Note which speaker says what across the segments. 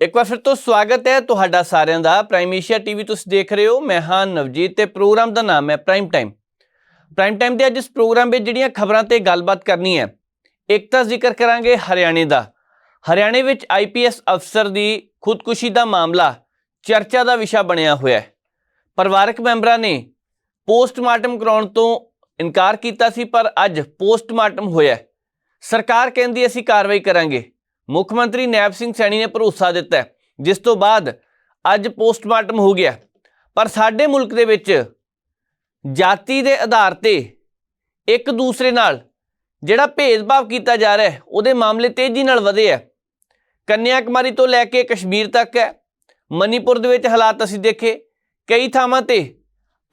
Speaker 1: ਇੱਕ ਵਾਰ ਫਿਰ ਤੋਂ ਸਵਾਗਤ ਹੈ ਤੁਹਾਡਾ ਸਾਰਿਆਂ ਦਾ ਪ੍ਰਾਈਮ ਏਸ਼ੀਆ ਟੀਵੀ ਤੁਸੀਂ ਦੇਖ ਰਹੇ ਹੋ। ਮੈਂ ਹਾਂ ਨਵਜੀਤ ਤੇ ਪ੍ਰੋਗਰਾਮ ਦਾ ਨਾਮ ਹੈ ਪ੍ਰਾਈਮ ਟਾਈਮ ਪ੍ਰਾਈਮ ਟਾਈਮ ਦੇ ਅੱਜ ਇਸ ਪ੍ਰੋਗਰਾਮ ਵਿੱਚ ਜਿਹੜੀਆਂ ਖਬਰਾਂ ਤੇ ਗੱਲਬਾਤ ਕਰਨੀ ਹੈ ਇੱਕ ਤਾਂ ਜ਼ਿਕਰ ਕਰਾਂਗੇ ਹਰਿਆਣੇ ਦਾ। ਹਰਿਆਣੇ ਵਿੱਚ ਆਈਪੀਐਸ ਅਫਸਰ ਦੀ ਖੁਦਕੁਸ਼ੀ ਦਾ ਮਾਮਲਾ, ਚਰਚਾ ਦਾ ਵਿਸ਼ਾ ਬਣਿਆ ਹੋਇਆ ਹੈ। ਪਰਿਵਾਰਕ ਮੈਂਬਰਾਂ ਨੇ ਪੋਸਟਮਾਰਟਮ ਕਰਾਉਣ ਤੋਂ ਇਨਕਾਰ ਕੀਤਾ ਸੀ, ਪਰ ਅੱਜ ਪੋਸਟਮਾਰਟਮ ਹੋਇਆ ਸਰਕਾਰ ਕਹਿੰਦੀ ਅਸੀਂ ਕਾਰਵਾਈ ਕਰਾਂਗੇ। ਮੁੱਖ ਮੰਤਰੀ ਨੈਬ ਸਿੰਘ ਸੈਣੀ ਨੇ ਭਰੋਸਾ ਦਿੱਤਾ ਜਿਸ ਤੋਂ ਬਾਅਦ ਅੱਜ ਪੋਸਟਮਾਰਟਮ ਹੋ ਗਿਆ। ਪਰ ਸਾਡੇ ਮੁਲਕ ਦੇ ਵਿੱਚ ਜਾਤੀ ਦੇ ਆਧਾਰ ਤੇ ਇੱਕ ਦੂਸਰੇ ਨਾਲ ਜਿਹੜਾ ਭੇਦਭਾਵ ਕੀਤਾ ਜਾ ਰਿਹਾ ਹੈ, ਉਹਦੇ ਮਾਮਲੇ ਤੇਜ਼ੀ ਨਾਲ ਵਧੇ ਹੈ। ਕੰਨਿਆ ਕੁਮਾਰੀ ਤੋਂ ਲੈ ਕੇ ਕਸ਼ਮੀਰ ਤੱਕ ਹੈ। ਮਨੀਪੁਰ ਦੇ ਵਿੱਚ ਹਾਲਾਤ ਅਸੀਂ ਦੇਖੇ। ਕਈ ਥਾਵਾਂ ਤੇ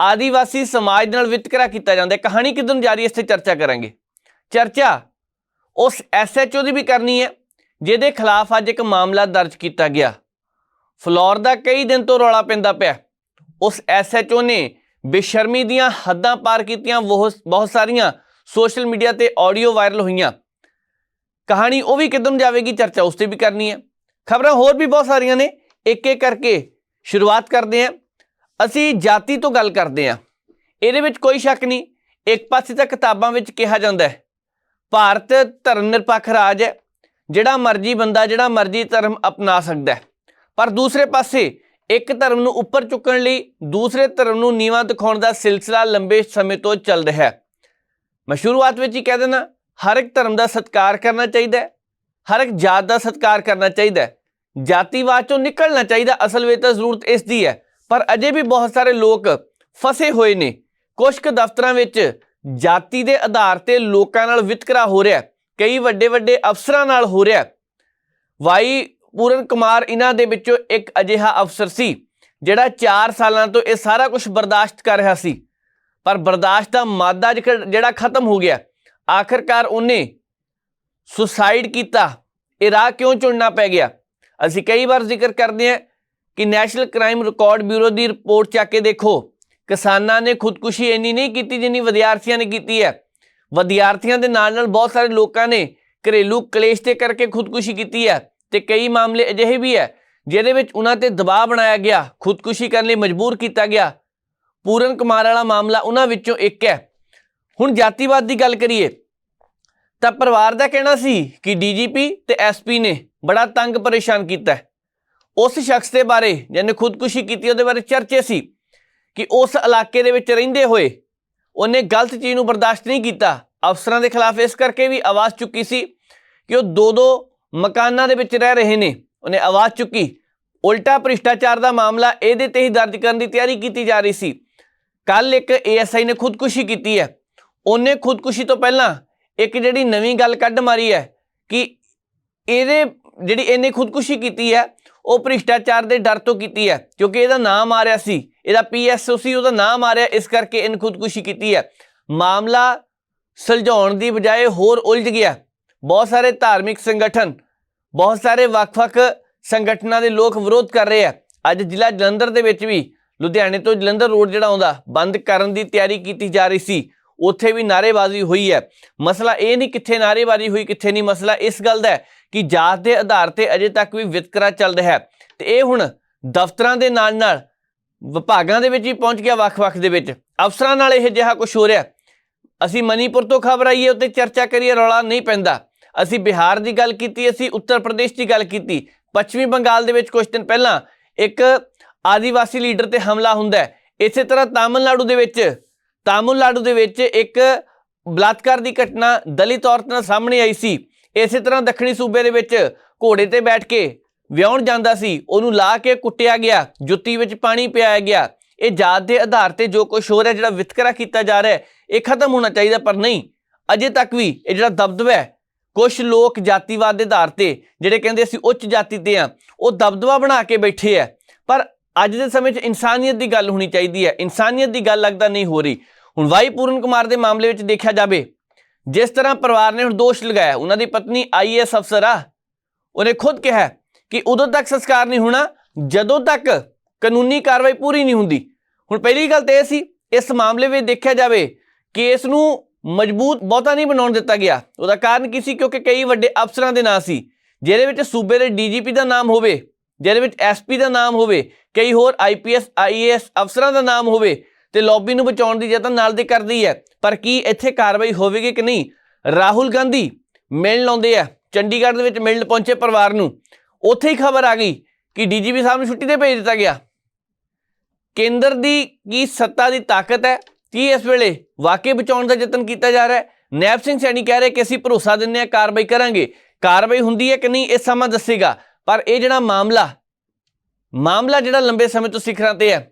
Speaker 1: ਆਦੀਵਾਸੀ ਸਮਾਜ ਨਾਲ ਵਿਤਕਰਾ ਕੀਤਾ ਜਾਂਦਾ ਹੈ। ਕਹਾਣੀ ਕਿਦੋਂ ਜਾਰੀ ਹੈ, ਇਸ ਤੇ ਚਰਚਾ ਕਰਾਂਗੇ। ਚਰਚਾ ਉਸ ਐਸਐਚਓ ਦੀ ਵੀ ਕਰਨੀ ਹੈ। ਜਿਹਦੇ ਖਿਲਾਫ ਅੱਜ ਇੱਕ ਮਾਮਲਾ ਦਰਜ ਕੀਤਾ ਗਿਆ। ਫਲੋਰ ਦਾ ਕਈ ਦਿਨ ਤੋਂ ਰੌਲਾ ਪੈਂਦਾ ਪਿਆ। ਉਸ ਐਸਐਚਓ ਨੇ ਬੇਸ਼ਰਮੀ ਦੀਆਂ ਹੱਦਾਂ ਪਾਰ ਕੀਤੀਆਂ ਬਹੁਤ ਬਹੁਤ ਸਾਰੀਆਂ ਸੋਸ਼ਲ ਮੀਡੀਆ ਤੇ ਆਡੀਓ ਵਾਇਰਲ ਹੋਈਆਂ। ਕਹਾਣੀ ਉਹ ਵੀ ਕਿਦੋਂ ਜਾਵੇਗੀ, ਚਰਚਾ ਉਸ ਤੇ ਵੀ ਕਰਨੀ ਹੈ। ਖਬਰਾਂ ਹੋਰ ਵੀ ਬਹੁਤ ਸਾਰੀਆਂ ਨੇ। ਇੱਕ ਇੱਕ ਕਰਕੇ ਸ਼ੁਰੂਆਤ ਕਰਦੇ ਹਾਂ। ਅਸੀਂ ਜਾਤੀ ਤੋਂ ਗੱਲ ਕਰਦੇ ਹਾਂ। ਇਹਦੇ ਵਿੱਚ ਕੋਈ ਸ਼ੱਕ ਨਹੀਂ। ਇੱਕ ਪਾਸੇ ਤਾਂ ਕਿਤਾਬਾਂ ਵਿੱਚ ਕਿਹਾ ਜਾਂਦਾ ਹੈ। ਭਾਰਤ ਧਰਮ ਨਿਰਪੱਖ ਰਾਜ ਹੈ। ਜਿਹੜਾ ਮਰਜ਼ੀ ਬੰਦਾ ਜਿਹੜਾ ਮਰਜ਼ੀ ਧਰਮ ਅਪਣਾ ਸਕਦਾ ਹੈ। ਪਰ ਦੂਸਰੇ ਪਾਸੇ ਇੱਕ ਧਰਮ ਨੂੰ ਉੱਪਰ ਚੁੱਕਣ ਲਈ ਦੂਸਰੇ ਧਰਮ ਨੂੰ ਨੀਵਾਂ ਦਿਖਾਉਣ ਦਾ ਸਿਲਸਿਲਾ ਲੰਬੇ ਸਮੇਂ ਤੋਂ ਚੱਲ ਰਿਹਾ ਹੈ। ਮੈਂ ਸ਼ੁਰੂਆਤ ਵਿੱਚ ਹੀ ਕਹਿ ਦੇਣਾ ਹਰ ਇੱਕ ਧਰਮ ਦਾ ਸਤਿਕਾਰ ਕਰਨਾ ਚਾਹੀਦਾ ਹੈ, ਹਰ ਇੱਕ ਜਾਤ ਦਾ ਸਤਿਕਾਰ ਕਰਨਾ ਚਾਹੀਦਾ ਹੈ। ਜਾਤੀਵਾਦ ਚੋਂ ਨਿਕਲਣਾ ਚਾਹੀਦਾ, ਅਸਲ ਵਿੱਚ ਤਾਂ ਜ਼ਰੂਰਤ ਇਸ ਦੀ ਹੈ। ਪਰ ਅਜੇ ਵੀ ਬਹੁਤ ਸਾਰੇ ਲੋਕ ਫਸੇ ਹੋਏ ਨੇ। ਕੁਝ ਕੁ ਦਫ਼ਤਰਾਂ ਵਿੱਚ ਜਾਤੀ ਦੇ ਆਧਾਰ ਤੇ ਲੋਕਾਂ ਨਾਲ ਵਿਤਕਰਾ ਹੋ ਰਿਹਾ ਹੈ। ਕਈ ਵੱਡੇ ਵੱਡੇ ਅਫਸਰਾਂ ਨਾਲ ਹੋ ਰਿਹਾ ਵਾਈ ਪੂਰਨ ਕੁਮਾਰ ਇਹਨਾਂ ਦੇ ਵਿੱਚੋਂ ਇੱਕ ਅਜਿਹਾ ਅਫਸਰ ਸੀ, ਜਿਹੜਾ 4 ਸਾਲਾਂ ਤੋਂ ਇਹ ਸਾਰਾ ਕੁਝ ਬਰਦਾਸ਼ਤ ਕਰ ਰਿਹਾ ਸੀ। ਪਰ ਬਰਦਾਸ਼ਤ ਦਾ ਮਾਦਾ ਜਿਕ- ਜਿਹੜਾ ਖਤਮ ਹੋ ਗਿਆ, ਆਖਰਕਾਰ ਉਹਨੇ ਸੁਸਾਈਡ ਕੀਤਾ। ਇਹ ਰਾਹ ਕਿਉਂ ਚੁਣਨਾ ਪੈ ਗਿਆ? ਅਸੀਂ ਕਈ ਵਾਰ ਜ਼ਿਕਰ ਕਰਦੇ ਹਾਂ ਕਿ ਨੈਸ਼ਨਲ ਕ੍ਰਾਈਮ ਰਿਕਾਰਡ ਬਿਊਰੋ ਦੀ ਰਿਪੋਰਟ ਚੱਕ ਕੇ ਦੇਖੋ, ਕਿਸਾਨਾਂ ਨੇ ਖੁਦਕੁਸ਼ੀ ਇੰਨੀ ਨਹੀਂ ਕੀਤੀ ਜਿੰਨੀ ਵਿਦਿਆਰਥੀਆਂ ਨੇ ਕੀਤੀ ਹੈ। ਵਿਦਿਆਰਥੀਆਂ ਦੇ ਨਾਲ ਨਾਲ ਬਹੁਤ ਸਾਰੇ ਲੋਕਾਂ ਨੇ ਘਰੇਲੂ ਕਲੇਸ਼ ਤੇ ਕਰਕੇ ਖੁਦਕੁਸ਼ੀ ਕੀਤੀ ਹੈ ਤੇ ਕਈ ਮਾਮਲੇ ਅਜਿਹੇ ਵੀ ਹੈ ਜਿਹਦੇ ਵਿੱਚ ਉਹਨਾਂ ਤੇ ਦਬਾਅ ਬਣਾਇਆ ਗਿਆ, ਖੁਦਕੁਸ਼ੀ ਕਰਨ ਲਈ ਮਜਬੂਰ ਕੀਤਾ ਗਿਆ। ਪੂਰਨ ਕੁਮਾਰ ਵਾਲਾ ਮਾਮਲਾ ਉਹਨਾਂ ਵਿੱਚੋਂ ਇੱਕ ਹੈ। ਹੁਣ ਜਾਤੀਵਾਦ ਦੀ ਗੱਲ ਕਰੀਏ, ਤਾਂ ਪਰਿਵਾਰ ਦਾ ਕਹਿਣਾ ਸੀ ਕਿ ਡੀਜੀਪੀ ਤੇ ਐਸਪੀ ਨੇ ਬੜਾ ਤੰਗ ਪਰੇਸ਼ਾਨ ਕੀਤਾ ਉਸ ਸ਼ਖਸ ਦੇ ਬਾਰੇ, ਜਿਹਨੇ ਖੁਦਕੁਸ਼ੀ ਕੀਤੀ, ਉਹਦੇ ਬਾਰੇ ਚਰਚੇ ਸੀ ਕਿ ਉਸ ਇਲਾਕੇ ਦੇ ਵਿੱਚ ਰਹਿੰਦੇ ਹੋਏ ਉਹਨੇ ਗਲਤ ਚੀਜ਼ ਨੂੰ ਬਰਦਾਸ਼ਤ ਨਹੀਂ ਕੀਤਾ। ਅਫਸਰਾਂ ਦੇ ਖਿਲਾਫ ਇਸ ਕਰਕੇ ਵੀ ਆਵਾਜ਼ ਚੁੱਕੀ ਸੀ ਕਿ ਉਹ ਦੋ ਦੋ ਮਕਾਨਾਂ ਦੇ ਵਿੱਚ ਰਹਿ ਰਹੇ ਨੇ। ਉਹਨੇ ਆਵਾਜ਼ ਚੁੱਕੀ। ਉਲਟਾ ਭ੍ਰਿਸ਼ਟਾਚਾਰ ਦਾ ਮਾਮਲਾ ਇਹਦੇ ਤੇ ਹੀ ਦਰਜ ਕਰਨ ਦੀ ਤਿਆਰੀ ਕੀਤੀ ਜਾ ਰਹੀ ਸੀ। ਕੱਲ ਇੱਕ ਏਐਸਆਈ ਨੇ ਖੁਦਕੁਸ਼ੀ ਕੀਤੀ ਹੈ। ਉਹਨੇ ਖੁਦਕੁਸ਼ੀ ਤੋਂ ਪਹਿਲਾਂ ਇੱਕ ਜਿਹੜੀ ਨਵੀਂ ਗੱਲ ਕੱਢ ਮਾਰੀ ਹੈ ਕਿ ਇਹਦੇ ਜਿਹੜੀ ਇਹਨੇ ਖੁਦਕੁਸ਼ੀ ਕੀਤੀ ਹੈ ਉਹ ਭ੍ਰਿਸ਼ਟਾਚਾਰ ਦੇ ਡਰ ਤੋਂ ਕੀਤੀ ਹੈ, ਕਿਉਂਕਿ ਇਹਦਾ ਨਾਮ ਆ ਰਿਹਾ ਸੀ, ਇਹਦਾ ਪੀਐਸਓ ਸੀ ਉਹਦਾ ਨਾਮ ਆ ਰਿਹਾ ਇਸ ਕਰਕੇ ਇਹਨੇ ਖੁਦਕੁਸ਼ੀ ਕੀਤੀ ਹੈ। ਮਾਮਲਾ ਸੁਲਝਾਉਣ ਦੀ ਬਜਾਏ ਹੋਰ ਉਲਝ ਗਿਆ। ਬਹੁਤ ਸਾਰੇ ਧਾਰਮਿਕ ਸੰਗਠਨ, ਬਹੁਤ ਸਾਰੇ ਵੱਖ-ਵੱਖ ਸੰਗਠਨਾਂ ਦੇ ਲੋਕ ਵਿਰੋਧ ਕਰ ਰਹੇ ਆ ਅੱਜ ਜ਼ਿਲ੍ਹਾ ਜਲੰਧਰ ਦੇ ਵਿੱਚ ਵੀ, ਲੁਧਿਆਣੇ ਤੋਂ ਜਲੰਧਰ ਰੋਡ ਜਿਹੜਾ ਆਉਂਦਾ, ਬੰਦ ਕਰਨ ਦੀ ਤਿਆਰੀ ਕੀਤੀ ਜਾ ਰਹੀ ਸੀ, ਉੱਥੇ ਵੀ ਨਾਰੇਬਾਜ਼ੀ ਹੋਈ ਹੈ। ਮਸਲਾ ਇਹ ਨਹੀਂ ਕਿੱਥੇ ਨਾਰੇਬਾਜ਼ੀ ਹੋਈ, ਕਿੱਥੇ ਨਹੀਂ, ਮਸਲਾ ਇਸ ਗੱਲ ਦਾ ਹੈ ਕਿ ਜਾਤ ਦੇ ਆਧਾਰ ਤੇ ਅਜੇ ਤੱਕ ਵੀ ਵਿਤਕਰਾ ਚੱਲ ਰਿਹਾ ਹੈ। ਤੇ ਇਹ ਹੁਣ ਦਫ਼ਤਰਾਂ ਦੇ ਨਾਲ ਨਾਲ ਵਿਭਾਗਾਂ ਦੇ ਵਿੱਚ ਵੀ ਪਹੁੰਚ ਗਿਆ ਵੱਖ-ਵੱਖ ਦੇ ਵਿੱਚ। ਅਫਸਰਾਂ ਨਾਲ ਇਹ ਜਿਹਾ ਕੁਝ ਹੋ ਰਿਹਾ ਅਸੀਂ ਮਨੀਪੁਰ ਤੋਂ ਖਬਰ ਆਈਏ ਹੈ ਉੱਤੇ ਚਰਚਾ ਕਰੀਏ, ਰੌਲਾ ਨਹੀਂ ਪੈਂਦਾ। ਅਸੀਂ ਬਿਹਾਰ ਦੀ ਗੱਲ ਕੀਤੀ, ਅਸੀਂ ਉੱਤਰ ਪ੍ਰਦੇਸ਼ ਦੀ ਗੱਲ ਕੀਤੀ। ਪੱਛਮੀ ਬੰਗਾਲ ਦੇ ਵਿੱਚ ਕੁਝ ਦਿਨ ਪਹਿਲਾਂ ਇੱਕ ਆਦੀਵਾਸੀ ਲੀਡਰ ਤੇ ਹਮਲਾ ਹੁੰਦਾ ਹੈ। ਇਸੇ ਤਰ੍ਹਾਂ ਤਾਮਿਲਨਾਡੂ ਦੇ ਵਿੱਚ, ਤਾਮਿਲਨਾਡੂ ਦੇ ਵਿੱਚ ਇੱਕ ਬਲਾਤਕਾਰ ਦੀ ਘਟਨਾ ਦਲਿਤ ਔਰਤ ਨਾਲ ਸਾਹਮਣੇ ਆਈ ਸੀ। ਇਸੇ ਤਰ੍ਹਾਂ ਦੱਖਣੀ ਸੂਬੇ ਦੇ ਵਿੱਚ ਘੋੜੇ ਤੇ ਬੈਠ ਕੇ ਵਿਆਹਣ ਜਾਂਦਾ ਸੀ। ਉਹਨੂੰ ਲਾ ਕੇ ਕੁੱਟਿਆ ਗਿਆ, ਜੁੱਤੀ ਵਿੱਚ ਪਾਣੀ ਪਿਆਇਆ ਗਿਆ। ਇਹ ਜਾਤ ਦੇ ਆਧਾਰ ਤੇ ਜੋ ਕੁਝ ਹੋ ਰਿਹਾ, ਜਿਹੜਾ ਵਿਤਕਰਾ ਕੀਤਾ ਜਾ ਰਿਹਾ, ਇਹ ਖਤਮ ਹੋਣਾ ਚਾਹੀਦਾ, ਪਰ ਨਹੀਂ। ਅਜੇ ਤੱਕ ਵੀ ਇਹ ਜਿਹੜਾ ਦਬਦਬਾ ਹੈ ਕੁਝ ਲੋਕ ਜਾਤੀਵਾਦ ਦੇ ਆਧਾਰ ਤੇ, ਜਿਹੜੇ ਕਹਿੰਦੇ ਅਸੀਂ ਉੱਚ ਜਾਤੀ ਤੇ ਆ ਉਹ ਦਬਦਬਾ ਬਣਾ ਕੇ ਬੈਠੇ ਆ ਪਰ ਅੱਜ ਦੇ ਸਮੇਂ 'ਚ ਇਨਸਾਨੀਅਤ ਦੀ ਗੱਲ ਹੋਣੀ ਚਾਹੀਦੀ ਹੈ। ਇਨਸਾਨੀਅਤ ਦੀ ਗੱਲ ਲੱਗਦਾ ਨਹੀਂ ਹੋ ਰਹੀ। ਹੁਣ ਵਾਈ ਪੂਰਨ ਕੁਮਾਰ ਦੇ ਮਾਮਲੇ ਵਿੱਚ ਦੇਖਿਆ ਜਾਵੇ ਜਿਸ ਤਰ੍ਹਾਂ ਪਰਿਵਾਰ ਨੇ ਹੁਣ ਦੋਸ਼ ਲਗਾਇਆ, ਉਹਨਾਂ ਦੀ ਪਤਨੀ ਆਈਐਸ ਅਫਸਰ ਆ, ਉਹਨੇ ਖੁਦ ਕਿਹਾ ਕਿ ਉਦੋਂ ਤੱਕ ਸੰਸਕਾਰ ਨਹੀਂ ਹੋਣਾ, ਜਦੋਂ ਤੱਕ ਕਾਨੂੰਨੀ ਕਾਰਵਾਈ ਪੂਰੀ ਨਹੀਂ ਹੁੰਦੀ। ਹੁਣ ਪਹਿਲੀ ਗੱਲ ਤਾਂ ਇਹ ਸੀ, ਇਸ ਮਾਮਲੇ ਵਿੱਚ ਦੇਖਿਆ ਜਾਵੇ, ਕੇਸ ਨੂੰ ਮਜ਼ਬੂਤ ਬਹੁਤਾ ਨਹੀਂ ਬਣਾਉਣ ਦਿੱਤਾ ਗਿਆ। ਉਹਦਾ ਕਾਰਨ ਕੀ ਸੀ? ਕਿਉਂਕਿ ਕਈ ਵੱਡੇ ਅਫਸਰਾਂ ਦੇ ਨਾਂ ਸੀ, ਜਿਹਦੇ ਵਿੱਚ ਸੂਬੇ ਦੇ ਡੀਜੀਪੀ ਦਾ ਨਾਮ ਹੋਵੇ, ਜਿਹਦੇ ਵਿੱਚ ਐਸਪੀ ਦਾ ਨਾਮ ਹੋਵੇ, ਕਈ ਹੋਰ ਆਈਪੀਐਸ ਆਈਏਐਸ ਅਫਸਰਾਂ ਦਾ ਨਾਮ ਹੋਵੇ ਤੇ ਲੌਬੀ ਨੂੰ ਬਚਾਉਣ ਦੀ ਯਤਨ ਨਾਲ ਦੀ ਕਰਦੀ ਹੈ। ਪਰ ਕੀ ਇੱਥੇ ਕਾਰਵਾਈ ਹੋਵੇਗੀ ਕਿ ਨਹੀਂ? ਰਾਹੁਲ ਗਾਂਧੀ ਮਿਲਣ ਆਉਂਦੇ ਆ। ਚੰਡੀਗੜ੍ਹ ਦੇ ਵਿੱਚ ਮਿਲਣ ਪਹੁੰਚੇ ਪਰਿਵਾਰ ਨੂੰ। ਉੱਥੇ ਹੀ ਖਬਰ ਆ ਗਈ ਕਿ ਡੀਜੀਪੀ ਸਾਹਿਬ ਨੂੰ ਛੁੱਟੀ ਤੇ ਭੇਜ ਦਿੱਤਾ ਗਿਆ। ਕੇਂਦਰ ਦੀ ਕੀ ਸੱਤਾ ਦੀ ਤਾਕਤ ਹੈ? ਕੀ ਇਸ ਵੇਲੇ ਵਾਕਈ ਬਚਾਉਣ ਦਾ ਯਤਨ ਕੀਤਾ ਜਾ ਰਿਹਾ ਹੈ? ਨੈਬ ਸਿੰਘ ਸੈਣੀ ਕਹਿ ਰਹੇ ਕਿ ਅਸੀਂ ਭਰੋਸਾ ਦਿੰਦੇ ਹਾਂ ਕਾਰਵਾਈ ਕਰਾਂਗੇ। ਕਾਰਵਾਈ ਹੁੰਦੀ ਹੈ ਕਿ ਨਹੀਂ ਇਹ ਸਮਾਂ ਦੱਸੇਗਾ। ਪਰ ਇਹ ਜਿਹੜਾ ਮਾਮਲਾ ਮਾਮਲਾ ਜਿਹੜਾ ਲੰਬੇ ਸਮੇਂ ਤੋਂ ਸਿਖਰਾਂ ਤੇ ਹੈ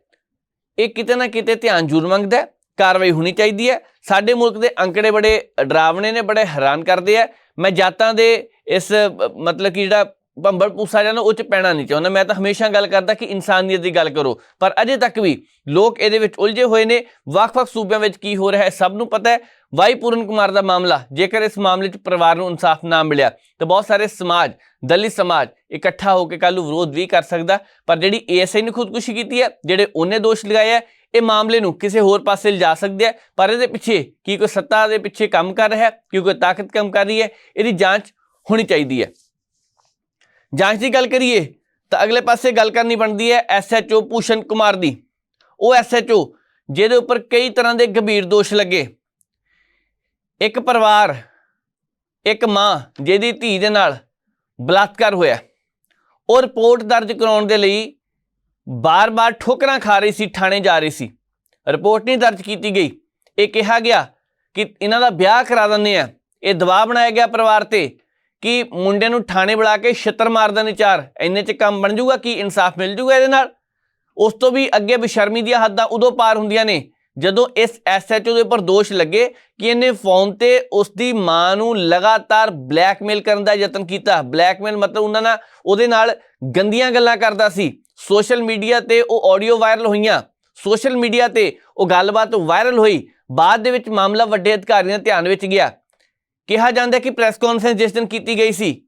Speaker 1: ਇਹ ਕਿਤੇ ਨਾ ਕਿਤੇ ਧਿਆਨ ਜ਼ਰੂਰ ਮੰਗਦਾ ਹੈ, ਕਾਰਵਾਈ ਹੋਣੀ ਚਾਹੀਦੀ ਹੈ। ਸਾਡੇ ਮੁਲਕ ਦੇ ਅੰਕੜੇ ਬੜੇ ਡਰਾਵਣੇ ਨੇ, ਬੜੇ ਹੈਰਾਨ ਕਰਦੇ ਆ। ਮੈਂ ਜਾਤਾਂ ਦੇ ਇਸ ਮਤਲਬ ਕਿ ਜਿਹੜਾ ਭੰਬਲ ਪੂਸਾ ਜਾਂਦਾ ਉਹ ਚ ਪੈਣਾ ਨਹੀਂ ਚਾਹੁੰਦਾ। ਮੈਂ ਤਾਂ ਹਮੇਸ਼ਾ ਗੱਲ ਕਰਦਾ ਕਿ ਇਨਸਾਨੀਅਤ ਦੀ ਗੱਲ ਕਰੋ। ਪਰ ਅਜੇ ਤੱਕ ਵੀ ਲੋਕ ਇਹਦੇ ਵਿੱਚ ਉਲਝੇ ਹੋਏ ਨੇ। ਵੱਖ-ਵੱਖ ਸੂਬਿਆਂ ਵਿੱਚ ਕੀ ਹੋ ਰਿਹਾ ਹੈ, ਸਭ ਨੂੰ ਪਤਾ ਹੈ। ਵਾਈ ਪੂਰਨ ਕੁਮਾਰ ਦਾ ਮਾਮਲਾ, ਜੇਕਰ ਇਸ ਮਾਮਲੇ 'ਚ ਪਰਿਵਾਰ ਨੂੰ ਇਨਸਾਫ ਨਾ ਮਿਲਿਆ, ਤਾਂ ਬਹੁਤ ਸਾਰੇ ਸਮਾਜ, ਦਲਿਤ ਸਮਾਜ ਇਕੱਠਾ ਹੋ ਕੇ ਕੱਲ੍ਹ ਨੂੰ ਵਿਰੋਧ ਵੀ ਕਰ ਸਕਦਾ। ਪਰ ਜਿਹੜੀ ਏਐਸਆਈ ਨੇ ਖੁਦਕੁਸ਼ੀ ਕੀਤੀ ਹੈ, ਜਿਹੜੇ ਉਹਨੇ ਦੋਸ਼ ਲਗਾਏ ਹੈ, ਇਹ ਮਾਮਲੇ ਨੂੰ ਕਿਸੇ ਹੋਰ ਪਾਸੇ ਲਿਜਾ ਸਕਦੇ ਆ ਪਰ ਇਹਦੇ ਪਿੱਛੇ ਕੀ ਕੋਈ ਸੱਤਾ ਦੇ ਪਿੱਛੇ ਕੰਮ ਕਰ ਰਿਹਾ ਹੈ, ਕੀ ਕੋਈ ਤਾਕਤ ਕੰਮ ਕਰ ਰਹੀ ਹੈ, ਇਹਦੀ ਜਾਂਚ ਹੋਣੀ ਚਾਹੀਦੀ ਹੈ। ਜਾਂਚ ਦੀ ਗੱਲ ਕਰੀਏ ਤਾਂ ਅਗਲੇ ਪਾਸੇ ਗੱਲ ਕਰਨੀ ਬਣਦੀ ਹੈ ਐਸਐਚਓ ਭੂਸ਼ਣ ਕੁਮਾਰ ਦੀ। ਉਹ ਐਸਐਚਓ ਜਿਹਦੇ ਉੱਪਰ ਕਈ ਤਰ੍ਹਾਂ ਦੇ ਗੰਭੀਰ ਦੋਸ਼ ਲੱਗੇ। ਇੱਕ ਪਰਿਵਾਰ, ਇੱਕ ਮਾਂ ਜਿਹਦੀ ਧੀ ਦੇ ਨਾਲ ਬਲਾਤਕਾਰ ਹੋਇਆ। ਉਹ ਰਿਪੋਰਟ ਦਰਜ ਕਰਾਉਣ ਦੇ ਲਈ ਬਾਰ-ਬਾਰ ਠੋਕਰਾਂ ਖਾ ਰਹੀ ਸੀ, ਥਾਣੇ ਜਾ ਰਹੀ ਸੀ। ਰਿਪੋਰਟ ਨਹੀਂ ਦਰਜ ਕੀਤੀ ਗਈ। ਇਹ ਕਿਹਾ ਗਿਆ ਕਿ ਇਹਨਾਂ ਦਾ ਵਿਆਹ ਕਰਾ ਦਿੰਦੇ ਆ। ਇਹ ਦਬਾਅ ਬਣਾਇਆ ਗਿਆ ਪਰਿਵਾਰ ਤੇ। ਕਿ ਮੁੰਡੇ ਨੂੰ ਥਾਣੇ ਬੁਲਾ ਕੇ ਛਿੱਤਰ ਮਾਰ ਦੇਣੇ ਚਾਰ। ਇੰਨੇ ਚ ਕੰਮ ਬਣ ਜਾਊਗਾ ਕੀ ਇਨਸਾਫ ਮਿਲ ਜਾਊਗਾ ਇਹਦੇ ਨਾਲ? ਉਸ ਤੋਂ ਵੀ ਅੱਗੇ ਬੇਸ਼ਰਮੀ ਦੀਆਂ ਹੱਦਾਂ ਉਦੋਂ ਪਾਰ ਹੁੰਦੀਆਂ ਨੇ, ਜਦੋਂ ਇਸ ਐਸਐਚਓ ਦੇ ਉੱਪਰ ਦੋਸ਼ ਲੱਗੇ ਕਿ ਇਹਨੇ ਫੋਨ ਤੇ ਉਸ ਦੀ ਮਾਂ ਨੂੰ ਲਗਾਤਾਰ ਬਲੈਕਮੇਲ ਕਰਨ ਦਾ ਯਤਨ ਕੀਤਾ। ਬਲੈਕਮੇਲ ਮਤਲਬ ਉਹਨਾਂ ਨਾਲ ਉਹਦੇ ਨਾਲ ਗੰਦੀਆਂ ਗੱਲਾਂ ਕਰਦਾ ਸੀ। ਸੋਸ਼ਲ ਮੀਡੀਆ ਤੇ ਉਹ ਆਡੀਓ ਵਾਇਰਲ ਹੋਈਆਂ। ਸੋਸ਼ਲ ਮੀਡੀਆ ਤੇ ਉਹ ਗੱਲਬਾਤ ਵਾਇਰਲ ਹੋਈ। ਬਾਅਦ ਦੇ ਵਿੱਚ ਮਾਮਲਾ ਵੱਡੇ ਅਧਿਕਾਰੀਆਂ ਦੇ ਧਿਆਨ ਵਿੱਚ ਗਿਆ। ਕਿਹਾ ਜਾਂਦਾ ਕਿ ਪ੍ਰੈਸ ਕਾਨਫਰੰਸ ਜਿਸ ਦਿਨ ਕੀਤੀ ਗਈ ਸੀ,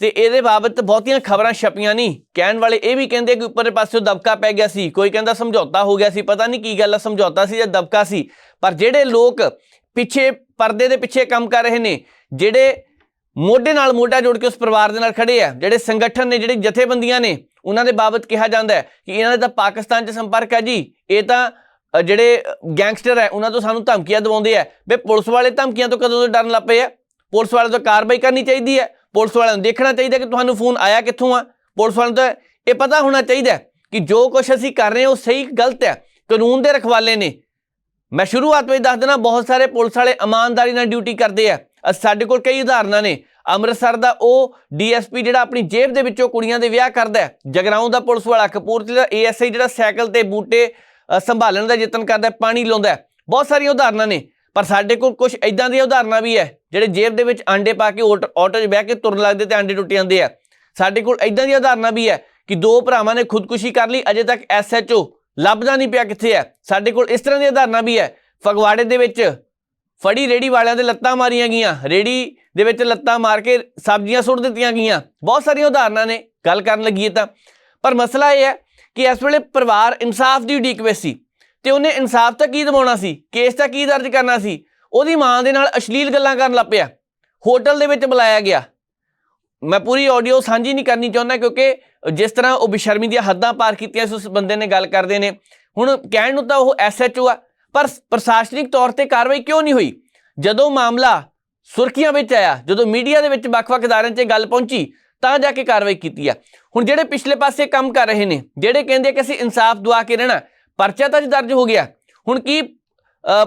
Speaker 1: ਤੇ ਇਹਦੇ ਬਾਬਤ ਬਹੁਤੀਆਂ ਖਬਰਾਂ ਛਪੀਆਂ ਨਹੀਂ। ਕਹਿਣ ਵਾਲੇ ਇਹ ਵੀ ਕਹਿੰਦੇ ਕਿ ਉੱਪਰਲੇ ਪਾਸਿਓਂ ਦਬਕਾ ਪੈ ਗਿਆ ਸੀ। ਕੋਈ ਕਹਿੰਦਾ ਸਮਝੌਤਾ ਹੋ ਗਿਆ ਸੀ, ਪਤਾ ਨਹੀਂ ਕੀ ਗੱਲ ਆ, ਸਮਝੌਤਾ ਸੀ ਜਾਂ ਦਬਕਾ ਸੀ। ਪਰ ਜਿਹੜੇ ਲੋਕ ਪਿੱਛੇ, ਪਰਦੇ ਦੇ ਪਿੱਛੇ ਕੰਮ ਕਰ ਰਹੇ ਨੇ, ਜਿਹੜੇ ਮੋਢੇ ਨਾਲ ਮੋਢਾ ਜੋੜ ਕੇ ਉਸ ਪਰਿਵਾਰ ਦੇ ਨਾਲ ਖੜੇ ਆ, ਜਿਹੜੇ ਸੰਗਠਨ ਨੇ, ਜਿਹੜੇ ਜਥੇਬੰਦੀਆਂ ਨੇ, ਉਹਨਾਂ ਦੇ ਬਾਬਤ ਕਿਹਾ ਜਾਂਦਾ ਹੈ ਕਿ ਇਹਨਾਂ ਦਾ ਤਾਂ ਪਾਕਿਸਤਾਨ 'ਚ ਸੰਪਰਕ ਹੈ ਜੀ। ਇਹ ਤਾਂ ਜਿਹੜੇ ਗੈਂਗਸਟਰ ਹੈ, ਉਹਨਾਂ ਤੋਂ ਸਾਨੂੰ ਧਮਕੀਆਂ ਦਵਾਉਂਦੇ ਆ। ਵੇ ਪੁਲਿਸ ਵਾਲੇ ਧਮਕੀਆਂ ਤੋਂ ਕਦੋਂ ਤੋਂ ਡਰਨ ਲੱਗ ਪਏ ਆ? ਪੁਲਿਸ ਵਾਲਿਆਂ ਤੋਂ ਕਾਰਵਾਈ ਕਰਨੀ ਚਾਹੀਦੀ ਹੈ। ਪੁਲਿਸ ਵਾਲਿਆਂ ਨੂੰ ਦੇਖਣਾ ਚਾਹੀਦਾ ਕਿ ਤੁਹਾਨੂੰ ਫੋਨ ਆਇਆ ਕਿੱਥੋਂ ਆ। ਪੁਲਿਸ ਵਾਲਿਆਂ ਤੋਂ ਇਹ ਪਤਾ ਹੋਣਾ ਚਾਹੀਦਾ ਕਿ ਜੋ ਕੁਝ ਅਸੀਂ ਕਰ ਰਹੇ ਹਾਂ, ਉਹ ਸਹੀ ਗਲਤ ਹੈ। ਕਾਨੂੰਨ ਦੇ ਰਖਵਾਲੇ ਨੇ। ਮੈਂ ਸ਼ੁਰੂਆਤ ਵਿੱਚ ਦੱਸ ਦੇਣਾ ਬਹੁਤ ਸਾਰੇ ਪੁਲਿਸ ਵਾਲੇ ਇਮਾਨਦਾਰੀ ਨਾਲ ਡਿਊਟੀ ਕਰਦੇ ਆ। ਸਾਡੇ ਕੋਲ ਕਈ ਉਦਾਹਰਨਾਂ ਨੇ। ਅੰਮ੍ਰਿਤਸਰ ਦਾ ਉਹ ਡੀਐਸਪੀ ਜਿਹੜਾ ਆਪਣੀ ਜੇਬ ਦੇ ਵਿੱਚੋਂ ਕੁੜੀਆਂ ਦੇ ਵਿਆਹ ਕਰਦਾ ਹੈ। ਜਗਰਾਉਂ ਦਾ ਪੁਲਿਸ ਵਾਲਾ, ਕਪੂਰਥਲੇ ਦਾ ਏਐਸਆਈ ਜਿਹੜਾ ਸਾਈਕਲ ਤੇ ਬੂਟੇ ਸੰਭਾਲਣ ਦਾ ਯਤਨ ਕਰਦਾ ਪਾਣੀ ਲਾਉਂਦਾ ਬਹੁਤ ਸਾਰੀਆਂ ਉਦਾਹਰਨਾਂ ਨੇ। ਪਰ ਸਾਡੇ ਕੋਲ ਕੁਝ ਇਦਾਂ ਦੀਆਂ ਉਦਾਹਰਨਾਂ ਵੀ ਹੈ। ਜਿਹੜੇ ਜੇਬ ਦੇ ਵਿੱਚ ਆਂਡੇ ਪਾ ਕੇ ਆਟੋ ਆਟੋ 'ਚ ਬਹਿ ਕੇ ਤੁਰਨ ਲੱਗਦੇ ਤੇ ਆਂਡੇ ਟੁੱਟ ਜਾਂਦੇ ਆ। ਸਾਡੇ ਕੋਲ ਇਦਾਂ ਦੀਆਂ ਉਦਾਹਰਨਾਂ ਵੀ ਹੈ ਕਿ ਦੋ ਭਰਾਵਾਂ ਨੇ ਖੁਦਕੁਸ਼ੀ ਕਰ ਲਈ, ਅਜੇ ਤੱਕ ਐਸਐਚਓ ਲੱਭਦਾ ਨਹੀਂ ਪਿਆ ਕਿੱਥੇ ਹੈ। ਸਾਡੇ ਕੋਲ ਇਸ ਤਰ੍ਹਾਂ ਦੀਆਂ ਉਦਾਹਰਨਾਂ ਵੀ ਹੈ। ਫਗਵਾੜੇ ਦੇ ਵਿੱਚ ਫੜੀ ਰੇੜੀ ਵਾਲਿਆਂ ਦੇ ਲੱਤਾਂ ਮਾਰੀਆਂ ਗਈਆਂ। ਰੇੜੀ ਦੇ ਵਿੱਚ ਲੱਤਾਂ ਮਾਰ ਕੇ ਸਬਜ਼ੀਆਂ ਸੁੱਟ ਦਿੱਤੀਆਂ ਗਈਆਂ। ਬਹੁਤ ਸਾਰੀਆਂ ਉਦਾਹਰਨਾਂ ਨੇ, ਗੱਲ ਕਰਨ ਲੱਗੀਏ ਤਾਂ। ਪਰ ਮਸਲਾ ਇਹ ਹੈ ਕਿ ਇਸ ਵੇਲੇ ਪਰਿਵਾਰ ਇਨਸਾਫ ਦੀ ਉਡੀਕ ਵਿੱਚ ਸੀ ਤੇ ਉਹਨੇ ਇਨਸਾਫ ਤਾਂ ਕੀ ਦਿਵਾਉਣਾ ਸੀ? ਕੇਸ ਤਾਂ ਕੀ ਦਰਜ ਕਰਨਾ ਸੀ? ਉਹਦੀ ਮਾਂ ਦੇ ਨਾਲ ਅਸ਼ਲੀਲ ਗੱਲਾਂ ਕਰਨ ਲੱਗ ਪਿਆ। ਹੋਟਲ ਦੇ ਵਿੱਚ ਬੁਲਾਇਆ ਗਿਆ। ਮੈਂ ਪੂਰੀ ਆਡੀਓ ਸਾਂਝੀ ਨਹੀਂ ਕਰਨੀ ਚਾਹੁੰਦਾ ਕਿਉਂਕਿ ਜਿਸ ਤਰ੍ਹਾਂ ਉਹ ਬਿਸ਼ਰਮੀ ਦੀਆਂ ਹੱਦਾਂ ਪਾਰ ਕੀਤੀਆਂ ਉਸ ਬੰਦੇ ਨੇ ਗੱਲ ਕਰਦੇ ਨੇ। ਹੁਣ ਕਹਿਣ ਨੂੰ ਤਾਂ ਉਹ ਐਸਐਚਓ ਆ, ਪਰ ਪ੍ਰਸ਼ਾਸਨਿਕ ਤੌਰ ਤੇ ਕਾਰਵਾਈ ਕਿਉਂ ਨਹੀਂ ਹੋਈ? ਜਦੋਂ ਮਾਮਲਾ ਸੁਰਖੀਆਂ ਵਿੱਚ ਆਇਆ, ਜਦੋਂ ਮੀਡੀਆ ਦੇ ਵਿੱਚ ਵੱਖ-ਵੱਖ ਅਦਾਰਿਆਂ 'ਚ ਗੱਲ ਪਹੁੰਚੀ, ਤਾਂ ਜਾ ਕੇ ਕਾਰਵਾਈ ਕੀਤੀ ਆ। ਹੁਣ ਜਿਹੜੇ ਪਿਛਲੇ ਪਾਸੇ ਕੰਮ ਕਰ ਰਹੇ ਨੇ, ਜਿਹੜੇ ਕਹਿੰਦੇ ਕਿ ਅਸੀਂ ਇਨਸਾਫ ਦਵਾ ਕੇ ਰਹਿਣਾ, ਪਰਚਾ ਤਾਂ ਅੱਜ ਦਰਜ ਹੋ ਗਿਆ। ਹੁਣ ਕੀ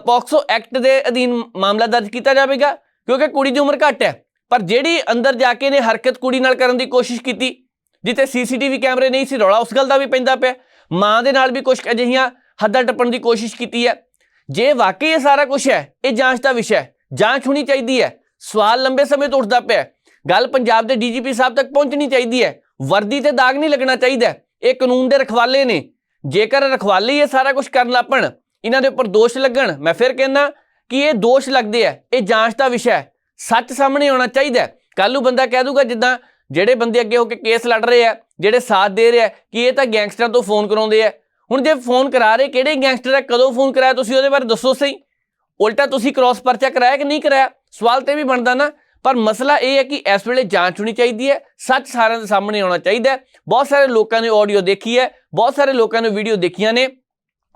Speaker 1: ਪੋਕਸੋ ਐਕਟ ਦੇ ਅਧੀਨ ਮਾਮਲਾ ਦਰਜ ਕੀਤਾ ਜਾਵੇਗਾ, ਕਿਉਂਕਿ ਕੁੜੀ ਦੀ ਉਮਰ ਘੱਟ ਹੈ। ਪਰ ਜਿਹੜੀ ਅੰਦਰ ਜਾ ਕੇ ਨੇ ਹਰਕਤ ਕੁੜੀ ਨਾਲ ਕਰਨ ਦੀ ਕੋਸ਼ਿਸ਼ ਕੀਤੀ, ਜਿੱਥੇ ਸੀਸੀਟੀਵੀ ਕੈਮਰੇ ਨਹੀਂ ਸੀ, ਰੌਲਾ ਉਸ ਗੱਲ ਦਾ ਵੀ ਪੈਂਦਾ ਪਿਆ। ਮਾਂ ਦੇ ਨਾਲ ਵੀ ਕੁਝ ਅਜਿਹੀਆਂ ਹੱਦਾਂ ਟੱਪਣ ਦੀ ਕੋਸ਼ਿਸ਼ ਕੀਤੀ ਹੈ। ਜੇ ਵਾਕਈ ਇਹ ਸਾਰਾ ਕੁਝ ਹੈ, ਇਹ ਜਾਂਚ ਦਾ ਵਿਸ਼ਾ ਹੈ, ਜਾਂਚ ਹੋਣੀ ਚਾਹੀਦੀ ਹੈ। ਸਵਾਲ ਲੰਬੇ ਸਮੇਂ ਤੋਂ ਉੱਠਦਾ ਪਿਆ ਗੱਲ ਪੰਜਾਬ ਦੇ ਡੀਜੀਪੀ ਸਾਹਿਬ ਤੱਕ ਪਹੁੰਚਣੀ ਚਾਹੀਦੀ ਹੈ। ਵਰਦੀ ਤੇ ਦਾਗ ਨਹੀਂ ਲੱਗਣਾ ਚਾਹੀਦਾ। ਇਹ ਕਾਨੂੰਨ ਦੇ ਰਖਵਾਲੇ ਨੇ। ਜੇਕਰ ਰਖਵਾਲੇ ਇਹ ਸਾਰਾ ਕੁਝ ਕਰਨ ਲੱਪਣ ਇਹਨਾਂ ਦੇ ਉੱਪਰ ਦੋਸ਼ ਲੱਗਣ, ਮੈਂ ਫਿਰ ਕਹਿੰਦਾ ਕਿ ਇਹ ਦੋਸ਼ ਲੱਗਦੇ ਆ, ਇਹ ਜਾਂਚ ਦਾ ਵਿਸ਼ਾ ਹੈ, ਸੱਚ ਸਾਹਮਣੇ ਆਉਣਾ ਚਾਹੀਦਾ ਕੱਲ ਨੂੰ ਬੰਦਾ ਕਹਿ ਦੂਗਾ ਜਿੱਦਾਂ ਜਿਹੜੇ ਬੰਦੇ ਅੱਗੇ ਹੋ ਕੇ ਕੇਸ ਲੜ ਰਹੇ ਆ, ਜਿਹੜੇ ਸਾਥ ਦੇ ਰਹੇ ਆ, ਕਿ ਇਹ ਤਾਂ ਗੈਂਗਸਟਰਾਂ ਤੋਂ ਫੋਨ ਕਰਾਉਂਦੇ ਆ। ਹੁਣ ਜੇ ਫੋਨ ਕਰਾ ਰਹੇ, ਕਿਹੜੇ ਗੈਂਗਸਟਰ ਆ, ਕਦੋਂ ਫੋਨ ਕਰਾਇਆ ਤੁਸੀਂ ਉਹਦੇ ਬਾਰੇ ਦੱਸੋ ਸਹੀ। ਉਲਟਾ ਤੁਸੀਂ ਕ੍ਰਾਸ ਪਰਚਾ ਕਰਾਇਆ ਕਿ ਨਹੀਂ ਕਰਾਇਆ? ਸਵਾਲ ਤੇ ਵੀ ਬਣਦਾ ਨਾ, ਪਰ ਮਸਲਾ ਇਹ ਹੈ ਕਿ ਇਸ ਵੇਲੇ ਜਾਂਚ ਹੋਣੀ ਚਾਹੀਦੀ ਹੈ, ਸੱਚ ਸਾਰਿਆਂ ਦੇ ਸਾਹਮਣੇ ਆਉਣਾ ਚਾਹੀਦਾ ਬਹੁਤ ਸਾਰੇ ਲੋਕਾਂ ਨੇ ਆਡੀਓ ਦੇਖੀ ਹੈ, ਬਹੁਤ ਸਾਰੇ ਲੋਕਾਂ ਨੇ ਵੀਡੀਓ ਦੇਖੀਆਂ ਨੇ।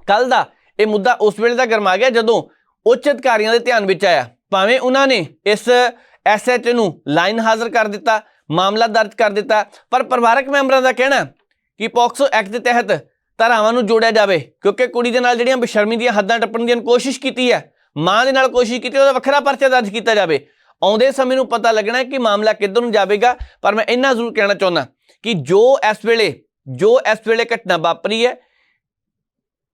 Speaker 1: ਕੱਲ ਦਾ ਇਹ ਮੁੱਦਾ ਉਸ ਵੇਲੇ ਦਾ ਗਰਮਾ ਗਿਆ ਜਦੋਂ ਉੱਚ ਅਧਿਕਾਰੀਆਂ ਦੇ ਧਿਆਨ ਵਿੱਚ ਆਇਆ। ਭਾਵੇਂ ਉਹਨਾਂ ਨੇ ਇਸ ਐਸਐਚ ਨੂੰ ਲਾਈਨ ਹਾਜ਼ਰ ਕਰ ਦਿੱਤਾ, ਮਾਮਲਾ ਦਰਜ ਕਰ ਦਿੱਤਾ, ਪਰ ਪਰਿਵਾਰਕ ਮੈਂਬਰਾਂ ਦਾ ਕਹਿਣਾ ਕਿ ਪੋਕਸੋ ਐਕਟ ਦੇ ਤਹਿਤ ਧਾਰਾਵਾਂ ਨੂੰ ਜੋੜਿਆ ਜਾਵੇ, ਕਿਉਂਕਿ ਕੁੜੀ ਦੇ ਨਾਲ ਜਿਹੜੀਆਂ ਬੇਸ਼ਰਮੀ ਦੀਆਂ ਹੱਦਾਂ ਟੱਪਣ ਦੀ ਕੋਸ਼ਿਸ਼ ਕੀਤੀ ਹੈ, ਮਾਂ ਦੇ ਨਾਲ ਕੋਸ਼ਿਸ਼ ਕੀਤੀ, ਉਹਦਾ ਵੱਖਰਾ ਪਰਚਾ ਦਰਜ ਕੀਤਾ ਜਾਵੇ। ਆਉਂਦੇ ਸਮੇਂ ਨੂੰ ਪਤਾ ਲੱਗਣਾ ਕਿ ਮਾਮਲਾ ਕਿੱਧਰ ਨੂੰ ਜਾਵੇਗਾ, ਪਰ ਮੈਂ ਇੰਨਾ ਜ਼ਰੂਰ ਕਹਿਣਾ ਚਾਹੁੰਦਾ ਕਿ ਜੋ ਇਸ ਵੇਲੇ, ਜੋ ਇਸ ਵੇਲੇ ਘਟਨਾ ਵਾਪਰੀ ਹੈ,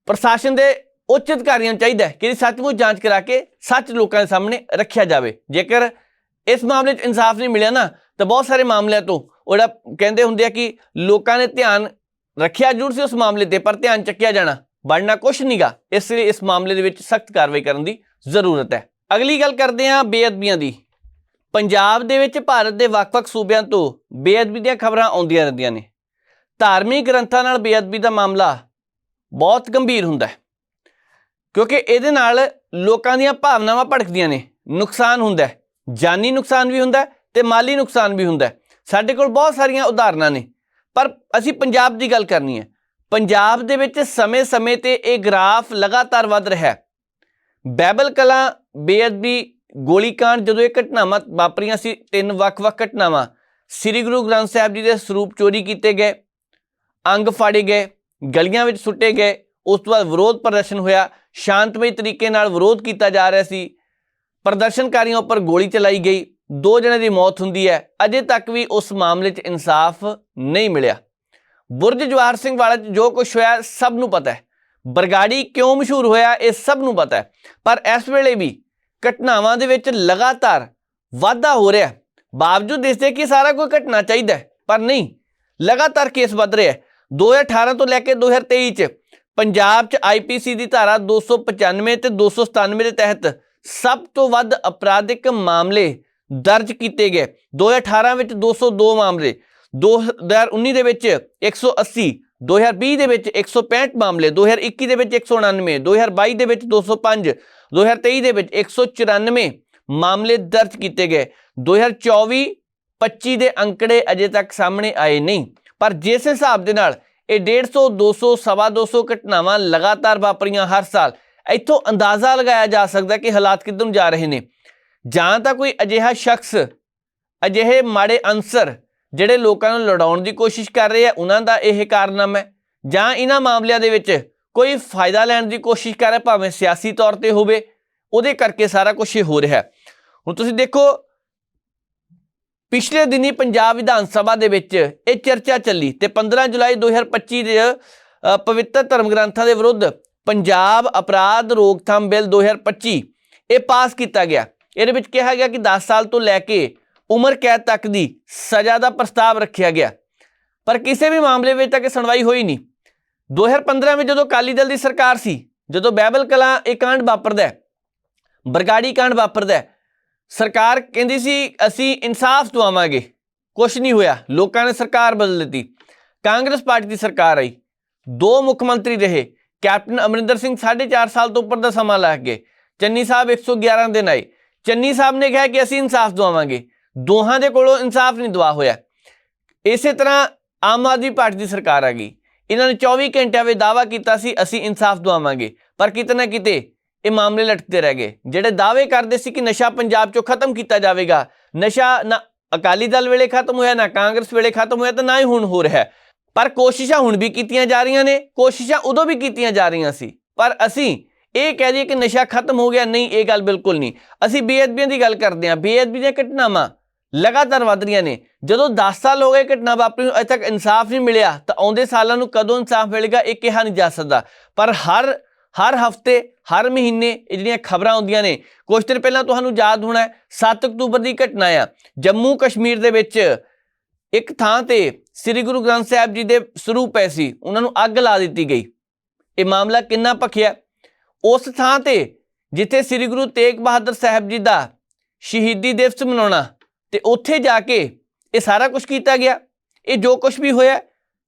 Speaker 1: ਪ੍ਰਸ਼ਾਸਨ ਦੇ ਉੱਚ ਅਧਿਕਾਰੀਆਂ ਨੂੰ ਚਾਹੀਦਾ ਹੈ ਕਿ ਇਹਦੀ ਸੱਚਮੁੱਚ ਜਾਂਚ ਕਰਾ ਕੇ ਸੱਚ ਲੋਕਾਂ ਦੇ ਸਾਹਮਣੇ ਰੱਖਿਆ ਜਾਵੇ। ਜੇਕਰ ਇਸ ਮਾਮਲੇ 'ਚ ਇਨਸਾਫ ਨਹੀਂ ਮਿਲਿਆ ਨਾ, ਤਾਂ ਬਹੁਤ ਸਾਰੇ ਮਾਮਲਿਆਂ ਤੋਂ ਉਹ ਜਿਹੜਾ ਕਹਿੰਦੇ ਹੁੰਦੇ ਆ ਕਿ ਲੋਕਾਂ ਨੇ ਧਿਆਨ ਰੱਖਿਆ ਜ਼ਰੂਰ ਸੀ ਉਸ ਮਾਮਲੇ ਤੇ, ਪਰ ਧਿਆਨ ਚੱਕਿਆ ਜਾਣਾ ਬਣਨਾ ਕੁਛ ਨਹੀਂਗਾ ਇਸ ਲਈ ਇਸ ਮਾਮਲੇ ਦੇ ਵਿੱਚ ਸਖਤ ਕਾਰਵਾਈ ਕਰਨ ਦੀ ਜ਼ਰੂਰਤ ਹੈ। ਅਗਲੀ ਗੱਲ ਕਰਦੇ ਹਾਂ ਬੇਅਦਬੀਆਂ ਦੀ। ਪੰਜਾਬ ਦੇ ਵਿੱਚ ਭਾਰਤ ਦੇ ਵੱਖ-ਵੱਖ ਸੂਬਿਆਂ ਤੋਂ ਬੇਅਦਬੀ ਦੀਆਂ ਖਬਰਾਂ ਆਉਂਦੀਆਂ ਰਹਿੰਦੀਆਂ ਨੇ। ਧਾਰਮਿਕ ਗ੍ਰੰਥਾਂ ਨਾਲ ਬੇਅਦਬੀ ਦਾ ਮਾਮਲਾ ਬਹੁਤ ਗੰਭੀਰ ਹੁੰਦਾ ਹੈ। ਕਿਉਂਕਿ ਇਹਦੇ ਨਾਲ ਲੋਕਾਂ ਦੀਆਂ ਭਾਵਨਾਵਾਂ ਭੜਕਦੀਆਂ ਨੇ। ਨੁਕਸਾਨ ਹੁੰਦਾ ਹੈ। ਜਾਨੀ ਨੁਕਸਾਨ ਵੀ ਹੁੰਦਾ ਹੈ ਤੇ ਮਾਲੀ ਨੁਕਸਾਨ ਵੀ ਹੁੰਦਾ ਸਾਡੇ ਕੋਲ ਬਹੁਤ ਸਾਰੀਆਂ ਉਦਾਹਰਨਾਂ ਨੇ। ਪਰ ਅਸੀਂ ਪੰਜਾਬ ਦੀ ਗੱਲ ਕਰਨੀ ਹੈ। ਪੰਜਾਬ ਦੇ ਵਿੱਚ ਸਮੇਂ-ਸਮੇਂ ਤੇ ਇਹ ਗ੍ਰਾਫ ਲਗਾਤਾਰ ਵੱਧ ਰਿਹਾ ਹੈ। ਬੈਬਲ ਕਲਾਂ, ਬੇਅਦਬੀ ਗੋਲੀकांड ਜਦੋਂ ਇਹ ਘਟਨਾਵਾਂ ਵਾਪਰੀਆਂ ਸੀ, ਤਿੰਨ ਵੱਖ-ਵੱਖ ਘਟਨਾਵਾਂ। ਸ੍ਰੀ ਗੁਰੂ ਗ੍ਰੰਥ ਸਾਹਿਬ ਜੀ ਦੇ ਸਰੂਪ ਚੋਰੀ ਕੀਤੇ ਗਏ। ਅੰਗ ਫਾੜੇ ਗਏ। ਗਲੀਆਂ ਵਿੱਚ ਸੁੱਟੇ ਗਏ। ਉਸ ਤੋਂ ਬਾਅਦ ਵਿਰੋਧ ਪ੍ਰਦਰਸ਼ਨ ਹੋਇਆ, ਸ਼ਾਂਤਮਈ ਤਰੀਕੇ ਨਾਲ ਵਿਰੋਧ ਕੀਤਾ ਜਾ ਰਿਹਾ ਸੀ। ਪ੍ਰਦਰਸ਼ਨਕਾਰੀਆਂ ਉੱਪਰ ਗੋਲੀ ਚਲਾਈ ਗਈ। ਦੋ ਜਣੇ ਦੀ ਮੌਤ ਹੁੰਦੀ ਹੈ। ਅਜੇ ਤੱਕ ਵੀ ਉਸ ਮਾਮਲੇ 'ਚ ਇਨਸਾਫ ਨਹੀਂ ਮਿਲਿਆ। ਬੁਰਜ ਜਵਾਹਰ ਸਿੰਘ ਵਾਲਾ 'ਚ ਜੋ ਕੁਝ ਹੋਇਆ, ਸਭ ਨੂੰ ਪਤਾ ਹੈ। ਬਰਗਾੜੀ ਕਿਉਂ ਮਸ਼ਹੂਰ ਹੋਇਆ, ਇਹ ਸਭ ਨੂੰ ਪਤਾ ਹੈ। ਪਰ ਇਸ ਵੇਲੇ ਵੀ ਘਟਨਾਵਾਂ ਦੇ ਵਿੱਚ ਲਗਾਤਾਰ ਵਾਧਾ ਹੋ ਰਿਹਾ ਬਾਵਜੂਦ ਇਸ ਦੇ ਕਿ ਸਾਰਾ ਕੋਈ ਘਟਨਾ ਚਾਹੀਦਾ ਪਰ ਨਹੀਂ। ਲਗਾਤਾਰ ਕੇਸ ਵੱਧ ਰਿਹਾ ਹੈ। 2018 ਤੋਂ ਲੈ ਕੇ 2023 ਚ ਪੰਜਾਬ ਚ ਆਈਪੀਸੀ ਦੀ ਧਾਰਾ 295 ਤੇ 297 ਦੇ ਤਹਿਤ ਸਭ ਤੋਂ ਵੱਧ ਅਪਰਾਧਿਕ ਮਾਮਲੇ ਦਰਜ ਕੀਤੇ ਗਏ। 2018 ਵਿੱਚ 202 ਮਾਮਲੇ 2019 ਦੇ ਵਿੱਚ 180 2020 ਦੇ ਵਿੱਚ 165 ਮਾਮਲੇ 2021 ਦੇ ਵਿੱਚ 199 2022 ਦੇ ਵਿੱਚ 205 2023 ਦੇ ਵਿੱਚ 194 ਮਾਮਲੇ ਦਰਜ ਕੀਤੇ ਗਏ। 2024 25 ਦੇ ਅੰਕੜੇ ਅਜੇ ਤੱਕ ਸਾਹਮਣੇ ਆਏ ਨਹੀਂ। ਪਰ ਜਿਸ ਹਿਸਾਬ ਦੇ ਨਾਲ ਇਹ 150 200 ਸਵਾ 200 ਘਟਨਾਵਾਂ ਲਗਾਤਾਰ ਵਾਪਰੀਆਂ ਹਰ ਸਾਲ। ਇੱਥੋਂ ਅੰਦਾਜ਼ਾ ਲਗਾਇਆ ਜਾ ਸਕਦਾ ਕਿ ਹਾਲਾਤ ਕਿੱਧਰ ਨੂੰ ਜਾ ਰਹੇ ਨੇ। ਜਾਂ ਤਾਂ ਕੋਈ ਅਜਿਹਾ ਸ਼ਖਸ, ਅਜਿਹੇ ਮਾੜੇ ਅਨਸਰ, ਜਿਹੜੇ ਲੋਕਾਂ ਨੂੰ ਲੜਾਉਣ ਦੀ ਕੋਸ਼ਿਸ਼ ਕਰ ਰਹੇ ਆ, ਉਹਨਾਂ ਦਾ ਇਹ ਕਾਰਨਾਮਾ ਹੈ। ਜਾਂ ਇਹਨਾਂ ਮਾਮਲਿਆਂ ਦੇ ਵਿੱਚ ਕੋਈ ਫਾਇਦਾ ਲੈਣ ਦੀ ਕੋਸ਼ਿਸ਼ ਕਰ ਰਿਹਾ, ਭਾਵੇਂ ਸਿਆਸੀ ਤੌਰ ਤੇ ਹੋਵੇ, ਉਹਦੇ ਕਰਕੇ ਸਾਰਾ ਕੁਝ ਇਹ ਹੋ ਰਿਹਾ। ਹੁਣ ਤੁਸੀਂ ਦੇਖੋ ਪਿਛਲੇ ਦਿਨੀ ਪੰਜਾਬ ਵਿਧਾਨ ਸਭਾ ਦੇ ਵਿੱਚ ਇਹ ਚਰਚਾ ਚੱਲੀ ਤੇ 15 ਜੁਲਾਈ 2025 ਦੇ ਅ, ਪਵਿੱਤਰ ਧਰਮ ਗ੍ਰੰਥਾਂ ਦੇ ਵਿਰੁੱਧ ਪੰਜਾਬ ਅਪਰਾਧ ਰੋਕਥਾਮ ਬਿੱਲ 2025 ਇਹ ਪਾਸ ਕੀਤਾ ਗਿਆ। ਇਹਦੇ ਵਿੱਚ ਕਿਹਾ ਗਿਆ ਕਿ 10 ਸਾਲ ਤੋਂ ਲੈ ਕੇ ਉਮਰ ਕੈਦ ਤੱਕ ਦੀ ਸਜ਼ਾ ਦਾ ਪ੍ਰਸਤਾਵ ਰੱਖਿਆ ਗਿਆ। ਪਰ ਕਿਸੇ ਵੀ ਮਾਮਲੇ ਵਿੱਚ ਤੱਕ ਸੁਣਵਾਈ ਹੋਈ ਨਹੀਂ। 2015 ਵਿੱਚ ਜਦੋਂ ਅਕਾਲੀ ਦਲ ਦੀ ਸਰਕਾਰ ਸੀ ਜਦੋਂ ਬਹਿਬਲ ਕਲਾਂ ਇਹ ਕਾਂਡ ਵਾਪਰਦਾ ਬਰਗਾੜੀ ਕਾਂਡ ਵਾਪਰਦਾ ਸਰਕਾਰ ਕਹਿੰਦੀ ਸੀ, ਅਸੀਂ ਇਨਸਾਫ ਦਵਾਵਾਂਗੇ। ਕੁਝ ਨਹੀਂ ਹੋਇਆ। ਲੋਕਾਂ ਨੇ ਸਰਕਾਰ ਬਦਲ ਦਿੱਤੀ। ਕਾਂਗਰਸ ਪਾਰਟੀ ਦੀ ਸਰਕਾਰ ਆਈ। ਦੋ ਮੁੱਖ ਮੰਤਰੀ ਰਹੇ। ਕੈਪਟਨ ਅਮਰਿੰਦਰ ਸਿੰਘ 4.5 ਸਾਲ ਤੋਂ ਉੱਪਰ ਦਾ ਸਮਾਂ ਲੱਗ ਗਏ ਚੰਨੀ ਸਾਹਿਬ 111 ਦਿਨ ਆਏ। ਚੰਨੀ ਸਾਹਿਬ ਨੇ ਕਿਹਾ ਕਿ ਅਸੀਂ ਇਨਸਾਫ ਦਵਾਵਾਂਗੇ। ਦੋਹਾਂ ਦੇ ਕੋਲੋਂ ਇਨਸਾਫ ਨਹੀਂ ਦਵਾ ਹੋਇਆ। ਇਸੇ ਤਰ੍ਹਾਂ ਆਮ ਆਦਮੀ ਪਾਰਟੀ ਦੀ ਸਰਕਾਰ ਆ ਗਈ। ਇਹਨਾਂ ਨੇ 24 ਘੰਟਿਆਂ ਵਿੱਚ ਦਾਵਾ ਕੀਤਾ ਸੀ, ਅਸੀਂ ਇਨਸਾਫ ਦਵਾਵਾਂਗੇ। ਪਰ ਕਿਤੇ ਨਾ ਕਿਤੇ ਇਹ ਮਾਮਲੇ ਲਟਕਦੇ ਰਹਿ ਗਏ। ਜਿਹੜੇ ਦਾਅਵੇ ਕਰਦੇ ਸੀ ਕਿ ਨਸ਼ਾ ਪੰਜਾਬ ਚੋਂ ਖਤਮ ਕੀਤਾ ਜਾਵੇਗਾ, ਨਸ਼ਾ ਨਾ ਅਕਾਲੀ ਦਲ ਵੇਲੇ ਖਤਮ ਹੋਇਆ, ਨਾ ਕਾਂਗਰਸ ਵੇਲੇ ਖਤਮ ਹੋਇਆ, ਤਾਂ ਨਾ ਹੀ ਹੁਣ ਹੋ ਰਿਹਾ ਹੈ। ਪਰ ਕੋਸ਼ਿਸ਼ਾਂ ਹੁਣ ਵੀ ਕੀਤੀਆਂ ਜਾ ਰਹੀਆਂ ਨੇ, ਕੋਸ਼ਿਸ਼ਾਂ ਉਦੋਂ ਵੀ ਕੀਤੀਆਂ ਜਾ ਰਹੀਆਂ ਸੀ। ਪਰ ਅਸੀਂ ਇਹ ਕਹਿ ਦਈਏ ਕਿ ਨਸ਼ਾ ਖਤਮ ਹੋ ਗਿਆ, ਨਹੀਂ, ਇਹ ਗੱਲ ਬਿਲਕੁਲ ਨਹੀਂ। ਅਸੀਂ ਬੇਅਦਬੀਆਂ ਦੀ ਗੱਲ ਕਰਦੇ ਹਾਂ, ਬੇਅਦਬੀ ਦੀਆਂ ਘਟਨਾਵਾਂ ਲਗਾਤਾਰ ਵਧ ਰਹੀਆਂ ਨੇ। ਜਦੋਂ 10 ਸਾਲ ਹੋ ਗਏ ਘਟਨਾ ਵਾਪਰੀ ਨੂੰ, ਅਜੇ ਤੱਕ ਇਨਸਾਫ ਨਹੀਂ ਮਿਲਿਆ, ਤਾਂ ਆਉਂਦੇ ਸਾਲਾਂ ਨੂੰ ਕਦੋਂ ਇਨਸਾਫ ਮਿਲੇਗਾ, ਇਹ ਕਿਹਾ ਨਹੀਂ ਜਾ ਸਕਦਾ। ਪਰ ਹਰ ਹਰ ਹਫ਼ਤੇ, ਹਰ ਮਹੀਨੇ ਇਹ ਜਿਹੜੀਆਂ ਖਬਰਾਂ ਆਉਂਦੀਆਂ ਨੇ ਕੁਝ ਦਿਨ ਪਹਿਲਾਂ ਤੁਹਾਨੂੰ ਯਾਦ ਹੋਣਾ ਹੈ 7 ਅਕਤੂਬਰ ਦੀ ਘਟਨਾ ਆ, ਜੰਮੂ ਕਸ਼ਮੀਰ ਦੇ ਵਿੱਚ ਇੱਕ ਥਾਂ ਤੇ ਸ੍ਰੀ ਗੁਰੂ ਗ੍ਰੰਥ ਸਾਹਿਬ ਜੀ ਦੇ ਸਰੂਪ ਪਏ ਸੀ, ਉਹਨਾਂ ਨੂੰ ਅੱਗ ਲਾ ਦਿੱਤੀ ਗਈ। ਇਹ ਮਾਮਲਾ ਕਿੰਨਾ ਭਖਿਆ? ਉਸ ਥਾਂ ਤੇ ਜਿੱਥੇ ਸ੍ਰੀ ਗੁਰੂ ਤੇਗ ਬਹਾਦਰ ਸਾਹਿਬ ਜੀ ਦਾ ਸ਼ਹੀਦੀ ਦਿਵਸ ਮਨਾਉਣਾ, ਤੇ ਉੱਥੇ ਜਾ ਕੇ ਇਹ ਸਾਰਾ ਕੁਝ ਕੀਤਾ ਗਿਆ। ਇਹ ਜੋ ਕੁਝ ਵੀ ਹੋਇਆ,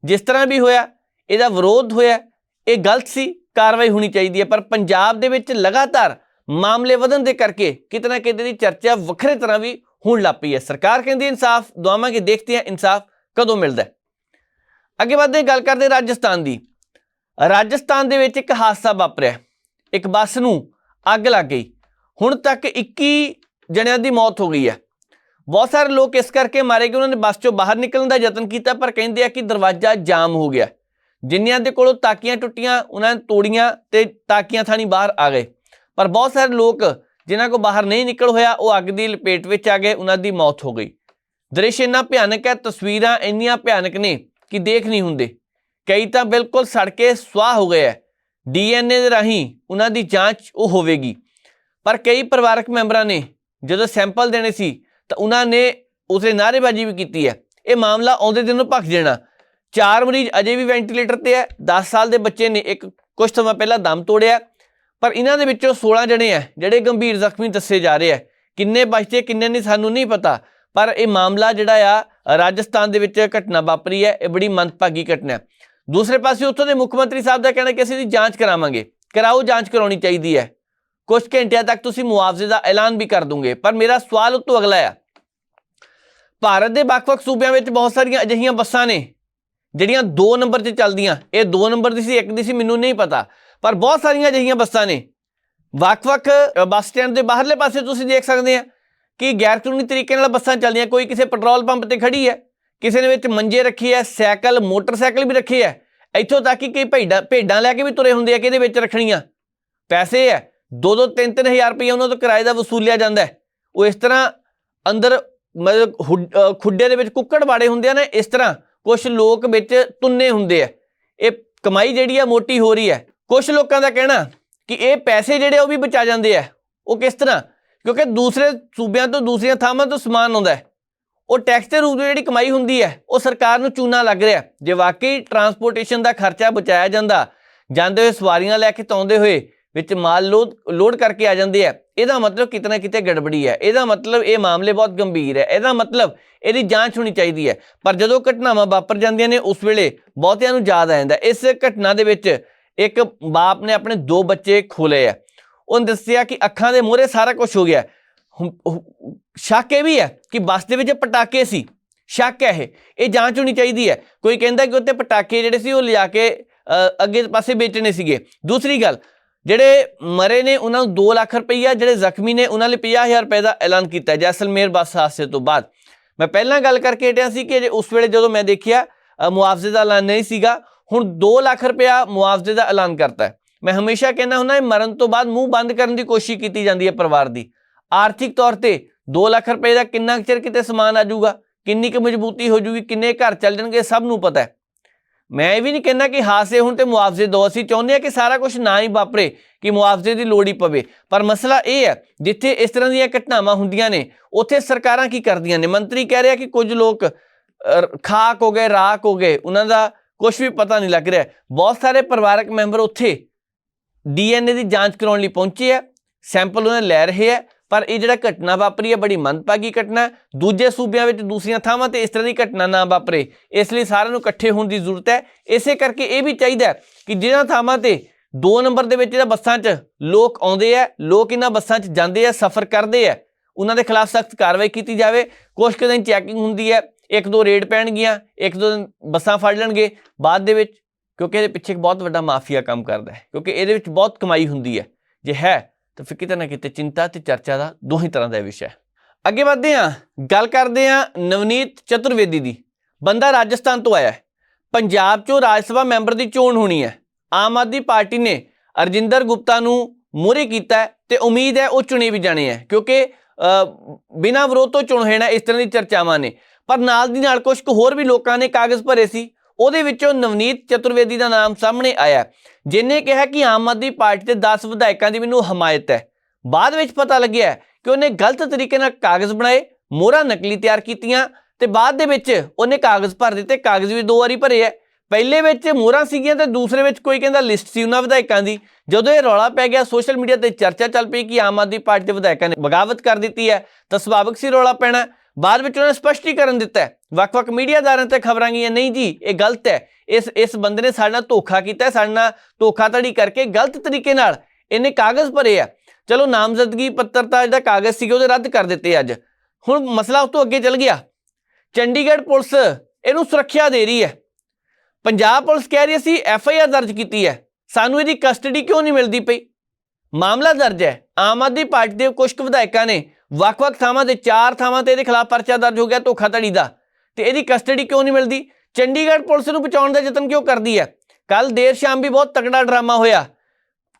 Speaker 1: ਜਿਸ ਤਰ੍ਹਾਂ ਵੀ ਹੋਇਆ, ਇਹਦਾ ਵਿਰੋਧ ਹੋਇਆ, ਇਹ ਗਲਤ ਸੀ। ਕਾਰਵਾਈ ਹੋਣੀ ਚਾਹੀਦੀ ਹੈ, ਪਰ ਪੰਜਾਬ ਦੇ ਵਿੱਚ ਲਗਾਤਾਰ ਮਾਮਲੇ ਵਧਣ ਦੇ ਕਰਕੇ ਕਿਤੇ ਨਾ ਕਿਤੇ ਦੀ ਚਰਚਾ ਵੱਖਰੇ ਤਰ੍ਹਾਂ ਵੀ ਹੋਣ ਲੱਗ ਪਈ ਹੈ। ਸਰਕਾਰ ਕਹਿੰਦੀ ਇਨਸਾਫ ਦਵਾਵਾਂਗੇ ਦੇਖਦੇ ਹਾਂ ਇਨਸਾਫ ਕਦੋਂ ਮਿਲਦਾ ਹੈ। ਅੱਗੇ ਵਧਦੇ ਗੱਲ ਕਰਦੇ ਰਾਜਸਥਾਨ ਦੀ। ਰਾਜਸਥਾਨ ਦੇ ਵਿੱਚ ਇੱਕ ਹਾਦਸਾ ਵਾਪਰਿਆ। ਇੱਕ ਬੱਸ ਨੂੰ ਅੱਗ ਲੱਗ ਗਈ। ਹੁਣ ਤੱਕ 21 ਜਣਿਆਂ ਦੀ ਮੌਤ ਹੋ ਗਈ ਹੈ। ਬਹੁਤ ਸਾਰੇ ਲੋਕ ਇਸ ਕਰਕੇ ਮਾਰੇ ਗਏ, ਉਹਨਾਂ ਨੇ ਬੱਸ ਚੋਂ ਬਾਹਰ ਨਿਕਲਣ ਦਾ ਯਤਨ ਕੀਤਾ, ਪਰ ਕਹਿੰਦੇ ਆ ਕਿ ਦਰਵਾਜ਼ਾ ਜਾਮ ਹੋ ਗਿਆ। ਜਿਨ੍ਹਾਂ ਦੇ ਕੋਲੋਂ ਤਾਕੀਆਂ ਟੁੱਟੀਆਂ, ਉਹਨਾਂ ਨੇ ਤੋੜੀਆਂ ਤੇ ਤਾਕੀਆਂ ਥਾਣੀ ਬਾਹਰ ਆ ਗਏ। ਪਰ ਬਹੁਤ ਸਾਰੇ ਲੋਕ ਜਿਨ੍ਹਾਂ ਕੋ ਬਾਹਰ ਨਹੀਂ ਨਿਕਲ ਹੋਇਆ, ਉਹ ਅੱਗ ਦੀ ਲਪੇਟ ਵਿੱਚ ਆ ਗਏ, ਉਹਨਾਂ ਦੀ ਮੌਤ ਹੋ ਗਈ। ਦ੍ਰਿਸ਼ ਇੰਨਾ ਭਿਆਨਕ ਹੈ, ਤਸਵੀਰਾਂ ਇੰਨੀਆਂ ਭਿਆਨਕ ਨੇ ਕਿ ਦੇਖ ਨਹੀਂ ਹੁੰਦੇ। ਕਈ ਤਾਂ ਬਿਲਕੁਲ ਸੜ ਕੇ ਸੁਆਹ ਹੋ ਗਏ ਹੈ। ਡੀਐਨਏ ਦੇ ਰਾਹੀਂ ਉਹਨਾਂ ਦੀ ਜਾਂਚ ਉਹ ਹੋਵੇਗੀ। ਪਰ ਕਈ ਪਰਿਵਾਰਕ ਮੈਂਬਰਾਂ ਨੇ ਜਦੋਂ ਸੈਂਪਲ ਦੇਣੇ ਸੀ ਤਾਂ ਉਹਨਾਂ ਨੇ ਉਸੇ ਨਾਅਰੇਬਾਜ਼ੀ ਵੀ ਕੀਤੀ ਹੈ। ਇਹ ਮਾਮਲਾ ਆਉਂਦੇ ਦਿਨ ਨੂੰ ਭਖ ਜਾਣਾ ਚਾਰ ਮਰੀਜ਼ ਅਜੇ ਵੀ ਵੈਂਟੀਲੇਟਰ ਤੇ ਹੈ। 10 ਸਾਲ ਦੇ ਬੱਚੇ ਨੇ। ਇੱਕ ਕੁਝ ਸਮਾਂ ਪਹਿਲਾਂ ਦਮ ਤੋੜਿਆ। ਪਰ ਇਹਨਾਂ ਦੇ ਵਿੱਚੋਂ 16 ਜਣੇ ਆ ਜਿਹੜੇ ਗੰਭੀਰ ਜ਼ਖਮੀ ਦੱਸੇ ਜਾ ਰਹੇ ਆ ਕਿੰਨੇ ਬਚਦੇ, ਕਿੰਨੇ ਨਹੀਂ ਸਾਨੂੰ ਨਹੀਂ ਪਤਾ। ਪਰ ਇਹ ਮਾਮਲਾ ਜਿਹੜਾ ਆ, ਰਾਜਸਥਾਨ ਦੇ ਵਿੱਚ ਘਟਨਾ ਵਾਪਰੀ ਹੈ। ਇਹ ਬੜੀ ਮੰਦਭਾਗੀ ਘਟਨਾ ਹੈ। ਦੂਸਰੇ ਪਾਸੇ ਉੱਥੋਂ ਦੇ ਮੁੱਖ ਮੰਤਰੀ ਸਾਹਿਬ ਦਾ ਕਹਿਣਾ ਕਿ ਅਸੀਂ ਦੀ ਜਾਂਚ ਕਰਾਵਾਂਗੇ। ਕਰਾਓ, ਜਾਂਚ ਕਰਾਉਣੀ ਚਾਹੀਦੀ ਹੈ। ਕੁਝ ਘੰਟਿਆਂ ਤੱਕ ਤੁਸੀਂ ਮੁਆਵਜ਼ੇ ਦਾ ਐਲਾਨ ਵੀ ਕਰ ਦੋਗੇ। ਪਰ ਮੇਰਾ ਸਵਾਲ ਉਸ ਤੋਂ ਅਗਲਾ ਆ ਭਾਰਤ ਦੇ ਵੱਖ-ਵੱਖ ਸੂਬਿਆਂ ਵਿੱਚ ਬਹੁਤ ਸਾਰੀਆਂ ਅਜਿਹੀਆਂ ਬੱਸਾਂ ਨੇ। ਜਿਹੜੀਆਂ 2 ਨੰਬਰ 'ਚ ਚੱਲਦੀਆਂ, ਇਹ 2 ਨੰਬਰ ਦੀ ਸੀ, ਇੱਕ ਦੀ ਸੀ, ਮੈਨੂੰ ਨਹੀਂ ਪਤਾ। ਪਰ ਬਹੁਤ ਸਾਰੀਆਂ ਅਜਿਹੀਆਂ ਬੱਸਾਂ ਨੇ। ਵੱਖ-ਵੱਖ ਬੱਸ ਸਟੈਂਡ ਦੇ ਬਾਹਰਲੇ ਪਾਸੇ ਤੁਸੀਂ ਦੇਖ ਸਕਦੇ ਆ ਕਿ ਗੈਰ ਕਾਨੂੰਨੀ ਤਰੀਕੇ ਨਾਲ ਬੱਸਾਂ ਚੱਲਦੀਆਂ। ਕੋਈ ਕਿਸੇ ਪੈਟਰੋਲ ਪੰਪ ਤੇ ਖੜੀ ਹੈ, ਕਿਸੇ ਨੇ ਵਿੱਚ ਮੰਜੇ ਰੱਖੇ ਹੈ, ਸਾਈਕਲ, ਮੋਟਰਸਾਈਕਲ ਵੀ ਰੱਖੇ ਹੈ। ਇੱਥੋਂ ਤੱਕ ਕਿ ਕਈ ਭੇਡਾਂ ਭੇਡਾਂ ਲੈ ਕੇ ਵੀ ਤੁਰੇ ਹੁੰਦੇ ਆ ਕਿ ਇਹਦੇ ਵਿੱਚ ਰੱਖਣੀਆਂ। ਪੈਸੇ ਹੈ 2-2 3-3 ਹਜ਼ਾਰ ਰੁਪਏ ਉਹਨਾਂ ਤੋਂ ਕਿਰਾਏ ਦਾ ਵਸੂਲਿਆ ਜਾਂਦਾ ਹੈ। ਉਹ ਇਸ ਤਰ੍ਹਾਂ ਅੰਦਰ ਮਤਲਬ ਹੁੱਡ- ਖੁੱਡੇ ਦੇ ਵਿੱਚ ਕੁੱਕੜ ਬਾੜੇ ਹੁੰਦੇ ਆ ਨਾ, ਇਸ ਤਰ੍ਹਾਂ ਕੁਝ ਲੋਕ ਵਿੱਚ ਤੁੰਨੇ ਹੁੰਦੇ ਆ। ਇਹ ਕਮਾਈ ਜਿਹੜੀ ਆ, ਮੋਟੀ ਹੋ ਰਹੀ ਹੈ ਕੁਝ ਲੋਕਾਂ ਦਾ ਕਹਿਣਾ ਕਿ ਇਹ ਪੈਸੇ ਜਿਹੜੇ ਉਹ ਵੀ ਬਚਾ ਜਾਂਦੇ ਆ। ਉਹ ਕਿਸ ਤਰ੍ਹਾਂ? ਕਿਉਂਕਿ ਦੂਸਰੇ ਸੂਬਿਆਂ ਤੋਂ ਦੂਸਰੀਆਂ ਥਾਵਾਂ ਤੋਂ ਸਮਾਨ ਆਉਂਦਾ ਹੈ। ਉਹ ਟੈਕਸ ਦੇ ਰੂਪ ਵਿੱਚ ਜਿਹੜੀ ਕਮਾਈ ਹੁੰਦੀ ਹੈ, ਉਹ ਸਰਕਾਰ ਨੂੰ ਚੂਨਾ ਲੱਗ ਰਿਹਾ। ਜੇ ਵਾਕਈ ਟਰਾਂਸਪੋਰਟੇਸ਼ਨ ਦਾ ਖਰਚਾ ਬਚਾਇਆ ਜਾਂਦਾ, ਜਾਂਦੇ ਹੋਏ ਸਵਾਰੀਆਂ ਲੈ ਕੇ ਤਾਉਂਦੇ ਹੋਏ ਵਿੱਚ ਮਾਲ ਲੋਡ ਲੋਡ ਕਰਕੇ ਆ ਜਾਂਦੇ ਆ, ਇਹਦਾ ਮਤਲਬ ਕਿਤੇ ਨਾ ਕਿਤੇ ਗੜਬੜੀ ਹੈ। ਇਹਦਾ ਮਤਲਬ ਇਹ ਮਾਮਲੇ ਬਹੁਤ ਗੰਭੀਰ ਹੈ। ਇਹਦਾ ਮਤਲਬ ਇਹਦੀ ਜਾਂਚ ਹੋਣੀ ਚਾਹੀਦੀ ਹੈ। ਪਰ ਜਦੋਂ ਘਟਨਾਵਾਂ ਵਾਪਰ ਜਾਂਦੀਆਂ ਨੇ, ਉਸ ਵੇਲੇ ਬਹੁਤਿਆਂ ਨੂੰ ਯਾਦ ਆ ਜਾਂਦਾ। ਇਸ ਘਟਨਾ ਦੇ ਵਿੱਚ ਇੱਕ ਬਾਪ ਨੇ ਆਪਣੇ ਦੋ ਬੱਚੇ ਖੋਲੇ ਆ। ਉਹਨੇ ਦੱਸਿਆ ਕਿ ਅੱਖਾਂ ਦੇ ਮੂਹਰੇ ਸਾਰਾ ਕੁਝ ਹੋ ਗਿਆ। ਹੁਣ ਸ਼ੱਕ ਇਹ ਵੀ ਹੈ ਕਿ ਬੱਸ ਦੇ ਵਿੱਚ ਪਟਾਕੇ ਸੀ। ਸ਼ੱਕ ਹੈ ਇਹ। ਇਹ ਜਾਂਚ ਹੋਣੀ ਚਾਹੀਦੀ ਹੈ। ਕੋਈ ਕਹਿੰਦਾ ਕਿ ਉੱਤੇ ਪਟਾਕੇ ਜਿਹੜੇ ਸੀ, ਉਹ ਲਿਆ ਕੇ ਅੱਗੇ ਪਾਸੇ ਵੇਚਣੇ ਸੀਗੇ। ਦੂਸਰੀ ਗੱਲ, ਜਿਹੜੇ ਮਰੇ ਨੇ, ਉਹਨਾਂ ਨੂੰ 2 ਲੱਖ ਰੁਪਈਆ, ਜਿਹੜੇ ਜ਼ਖਮੀ ਨੇ, ਉਹਨਾਂ ਲਈ 50000 ਰੁਪਏ ਦਾ ਐਲਾਨ ਕੀਤਾ। ਜੈਸਲਮੇਰ ਬੱਸ ਹਾਦਸੇ ਤੋਂ ਬਾਅਦ ਮੈਂ ਪਹਿਲਾਂ ਗੱਲ ਕਰਕੇ ਹਟਿਆ ਸੀ ਕਿ ਉਸ ਵੇਲੇ ਜਦੋਂ ਮੈਂ ਦੇਖਿਆ ਮੁਆਵਜ਼ੇ ਦਾ ਐਲਾਨ ਨਹੀਂ ਸੀਗਾ, ਹੁਣ 2 ਲੱਖ ਰੁਪਇਆ ਮੁਆਵਜ਼ੇ ਦਾ ਐਲਾਨ ਕਰਤਾ ਮੈਂ ਹਮੇਸ਼ਾ ਕਹਿੰਦਾ ਹੁੰਦਾ ਇਹ ਮਰਨ ਤੋਂ ਬਾਅਦ ਮੂੰਹ ਬੰਦ ਕਰਨ ਦੀ ਕੋਸ਼ਿਸ਼ ਕੀਤੀ ਜਾਂਦੀ ਹੈ ਪਰਿਵਾਰ ਦੀ। ਆਰਥਿਕ ਤੌਰ ਤੇ 2 ਲੱਖ ਰੁਪਏ ਦਾ ਕਿੰਨਾ ਕੁ ਚਿਰ ਕਿਤੇ ਸਮਾਨ ਆ ਜਾਊਗਾ? ਕਿੰਨੀ ਕੁ ਮਜ਼ਬੂਤੀ ਹੋ ਜਾਊਗੀ? ਕਿੰਨੇ ਘਰ ਚੱਲ ਜਾਣਗੇ? ਸਭ ਨੂੰ ਪਤਾ ਹੈ। ਮੈਂ ਇਹ ਵੀ ਨਹੀਂ ਕਹਿੰਦਾ ਕਿ ਹਾਸੇ ਹੁਣ ਤੇ ਮੁਆਵਜ਼ੇ ਦੋ ਅਸੀਂ ਚਾਹੁੰਦੇ ਹਾਂ ਕਿ ਸਾਰਾ ਕੁਝ ਨਾ ਹੀ ਵਾਪਰੇ, ਕਿ ਮੁਆਵਜ਼ੇ ਦੀ ਲੋੜ ਹੀ ਪਵੇ। ਪਰ ਮਸਲਾ ਇਹ ਹੈ, ਜਿੱਥੇ ਇਸ ਤਰ੍ਹਾਂ ਦੀਆਂ ਘਟਨਾਵਾਂ ਹੁੰਦੀਆਂ ਨੇ, ਉੱਥੇ ਸਰਕਾਰਾਂ ਕੀ ਕਰਦੀਆਂ ਨੇ? ਮੰਤਰੀ ਕਹਿ ਰਿਹਾ ਕਿ ਕੁਝ ਲੋਕ ਖਾਕ ਹੋ ਗਏ, ਰਾਕ ਹੋ ਗਏ, ਉਹਨਾਂ ਦਾ ਕੁਝ ਵੀ ਪਤਾ ਨਹੀਂ ਲੱਗ ਰਿਹਾ। ਬਹੁਤ ਸਾਰੇ ਪਰਿਵਾਰਕ ਮੈਂਬਰ ਉੱਥੇ ਡੀਐਨਏ ਦੀ ਜਾਂਚ ਕਰਾਉਣ ਲਈ ਪਹੁੰਚੇ ਆ, ਸੈਂਪਲ ਉਹਨਾਂ ਲੈ ਰਹੇ ਆ। ਪਰ ਇਹ ਜਿਹੜਾ ਘਟਨਾ ਵਾਪਰੀ ਹੈ, ਬੜੀ ਮੰਦਭਾਗੀ ਘਟਨਾ ਦੂਜੇ ਸੂਬਿਆਂ ਵਿੱਚ ਦੂਸਰੀਆਂ ਥਾਵਾਂ ਤੇ ਇਸ ਤਰ੍ਹਾਂ ਦੀ ਘਟਨਾ ਨਾ ਵਾਪਰੇ। ਇਸ ਲਈ ਸਾਰਿਆਂ ਨੂੰ ਇਕੱਠੇ ਹੋਣ ਦੀ ਜ਼ਰੂਰਤ ਹੈ। ਇਸੇ ਕਰਕੇ ਇਹ ਵੀ ਚਾਹੀਦਾ ਕਿ ਜਿਹਨਾਂ ਥਾਵਾਂ ਤੇ 2 ਨੰਬਰ ਦੇ ਵਿੱਚ ਜਿਹੜਾ ਬੱਸਾਂ 'ਚ ਲੋਕ ਆਉਂਦੇ ਆ, ਲੋਕ ਇਹਨਾਂ ਬੱਸਾਂ 'ਚ ਜਾਂਦੇ ਆ, ਸਫ਼ਰ ਕਰਦੇ ਆ, ਉਹਨਾਂ ਦੇ ਖਿਲਾਫ ਸਖਤ ਕਾਰਵਾਈ ਕੀਤੀ ਜਾਵੇ। ਕੁਝ ਕੁ ਦਿਨ ਚੈਕਿੰਗ ਹੁੰਦੀ ਹੈ, ਇੱਕ ਦੋ ਰੇਡ ਪੈਣਗੀਆਂ, ਇੱਕ ਦੋ ਦਿਨ ਬੱਸਾਂ ਫੜ ਲੈਣਗੇ। ਬਾਅਦ ਦੇ ਵਿੱਚ, ਕਿਉਂਕਿ ਇਹਦੇ ਪਿੱਛੇ ਇੱਕ ਬਹੁਤ ਵੱਡਾ ਮਾਫੀਆ ਕੰਮ ਕਰਦਾ ਹੈ, ਕਿਉਂਕਿ ਇਹਦੇ ਵਿੱਚ ਬਹੁਤ ਕਮਾਈ ਹੁੰਦੀ ਹੈ। ਜੇ ਹੈ ਤਾਂ ਫਿਰ ਕਿਤੇ ਨਾ ਕਿਤੇ ਚਿੰਤਾ ਤੇ ਚਰਚਾ ਦਾ ਦੋਹੀ ਤਰ੍ਹਾਂ ਦਾ ਵਿਸ਼ਾ ਹੈ। ਅੱਗੇ ਵਧਦੇ ਹਾਂ, ਗੱਲ ਕਰਦੇ ਹਾਂ ਨਵਨੀਤ ਚਤੁਰਵੇਦੀ ਦੀ। ਬੰਦਾ ਰਾਜਸਥਾਨ ਤੋਂ ਆਇਆ ਹੈ। ਪੰਜਾਬ 'ਚੋਂ ਰਾਜ ਸਭਾ ਮੈਂਬਰ ਦੀ ਚੋਣ ਹੋਣੀ ਹੈ। ਆਮ ਆਦਮੀ ਪਾਰਟੀ ਨੇ ਅਰਜਿੰਦਰ ਗੁਪਤਾ ਨੂੰ ਮੂਹਰੇ ਕੀਤਾ ਹੈ ਤੇ ਉਮੀਦ ਹੈ ਉਹ ਚੁਣੇ ਵੀ ਜਾਣੇ ਹੈ, ਕਿਉਂਕਿ ਬਿਨਾਂ ਵਿਰੋਧ ਤੋਂ ਚੁਣ ਹੋਣਾ ਇਸ ਤਰ੍ਹਾਂ ਦੀ ਚਰਚਾਵਾਂ ਨੇ। ਪਰ ਨਾਲ ਦੀ ਨਾਲ ਕੁਝ ਕੁ ਹੋਰ ਵੀ ਲੋਕਾਂ ਨੇ ਕਾਗਜ਼ ਭਰੇ ਸੀ। ਉਹਦੇ ਵਿੱਚੋਂ ਨਵਨੀਤ ਚਤੁਰਵੇਦੀ ਦਾ ਨਾਮ ਸਾਹਮਣੇ ਆਇਆ ਜਿਨੇ ਕਿਹਾ ਕਿ ਆਮ ਆਦਮੀ ਪਾਰਟੀ ਦੇ 10 ਵਿਧਾਇਕਾਂ ਦੀ ਮੈਨੂੰ ਹਮਾਇਤ ਹੈ। ਬਾਅਦ ਵਿੱਚ ਪਤਾ ਲੱਗਿਆ ਕਿ ਉਹਨੇ ਗਲਤ ਤਰੀਕੇ ਨਾਲ ਕਾਗਜ਼ ਬਣਾਏ, ਮੋਹਰਾਂ ਨਕਲੀ ਤਿਆਰ ਕੀਤੀਆਂ ਤੇ ਬਾਅਦ ਦੇ ਵਿੱਚ ਉਹਨੇ ਕਾਗਜ਼ ਭਰ ਦਿੱਤੇ, ਕਾਗਜ਼ ਵੀ ਦੋ ਵਾਰੀ ਭਰੇ ਆ ਪਹਿਲੇ ਵਿੱਚ ਮੋਹਰਾਂ ਸੀਗੀਆਂ ਤੇ ਦੂਸਰੇ ਵਿੱਚ ਕੋਈ ਕਹਿੰਦਾ ਲਿਸਟ ਸੀ ਉਹਨਾਂ ਵਿਧਾਇਕਾਂ ਦੀ। ਜਦੋਂ ਇਹ ਰੌਲਾ ਪੈ ਗਿਆ, ਸੋਸ਼ਲ ਮੀਡੀਆ ਤੇ ਚਰਚਾ ਚੱਲ ਪਈ ਕਿ ਆਮ ਆਦਮੀ ਪਾਰਟੀ ਦੇ ਵਿਧਾਇਕਾਂ ਨੇ ਬਗਾਵਤ ਕਰ ਦਿੱਤੀ ਹੈ, ਤਾਂ ਸੁਭਾਵਿਕ ਸੀ ਰੌਲਾ ਪੈਣਾ। ਬਾਅਦ ਵਿੱਚ ਉਹਨਾਂ ਨੇ ਸਪਸ਼ਟੀਕਰਨ ਦਿੱਤਾ ਹੈ। ਵੱਖ-ਵੱਖ ਮੀਡੀਆਦਾਰਾਂ ਤੇ ਖਬਰਾਂ ਗਈਆਂ, ਨਹੀਂ ਜੀ, ਇਹ ਗਲਤ ਹੈ। ਇਸ ਇਸ ਬੰਦੇ ਨੇ ਸਾਡੇ ਨਾਲ ਧੋਖਾ ਕੀਤਾ ਸਾਡੇ ਨਾਲ ਧੋਖਾਧੜੀ ਕਰਕੇ ਗਲਤ ਤਰੀਕੇ ਨਾਲ ਇਹਨੇ ਕਾਗਜ਼ ਭਰੇ ਆ। ਚਲੋ, ਨਾਮਜ਼ਦਗੀ ਪੱਤਰ ਤਾਂ ਜਿਹੜਾ ਕਾਗਜ਼ ਸੀਗੇ, ਉਹਦੇ ਰੱਦ ਕਰ ਦਿੱਤੇ ਅੱਜ। ਹੁਣ ਮਸਲਾ ਉਸ ਤੋਂ ਅੱਗੇ ਚੱਲ ਗਿਆ। ਚੰਡੀਗੜ੍ਹ ਪੁਲਿਸ ਇਹਨੂੰ ਸੁਰੱਖਿਆ ਦੇ ਰਹੀ ਹੈ। ਪੰਜਾਬ ਪੁਲਿਸ ਕਹਿ ਰਹੀ ਹੈ, ਅਸੀਂ ਐਫ ਆਈ ਆਰ ਦਰਜ ਕੀਤੀ ਹੈ। ਸਾਨੂੰ ਇਹਦੀ ਕਸਟਡੀ ਕਿਉਂ ਨਹੀਂ ਮਿਲਦੀ ਪਈ? ਮਾਮਲਾ ਦਰਜ ਹੈ। ਆਮ ਆਦਮੀ ਪਾਰਟੀ ਦੇ ਕੁਝ ਕੁ ਵਿਧਾਇਕਾਂ ਨੇ ਵੱਖ-ਵੱਖ ਥਾਵਾਂ ਤੇ, ਚਾਰ ਥਾਵਾਂ ਤੇ ਇਹਦੇ ਖਿਲਾਫ ਪਰਚਾ ਦਰਜ ਹੋ ਗਿਆ ਧੋਖਾਧੜੀ ਦਾ। ਤੇ ਇਹਦੀ ਕਸਟਡੀ ਕਿਉਂ ਨਹੀਂ ਮਿਲਦੀ? ਚੰਡੀਗੜ੍ਹ ਪੁਲਿਸ ਨੂੰ ਬਚਾਉਣ ਦਾ ਯਤਨ ਕਿਉਂ ਕਰਦੀ ਹੈ? ਕੱਲ ਦੇਰ ਸ਼ਾਮ ਵੀ ਬਹੁਤ ਤਕੜਾ ਡਰਾਮਾ ਹੋਇਆ।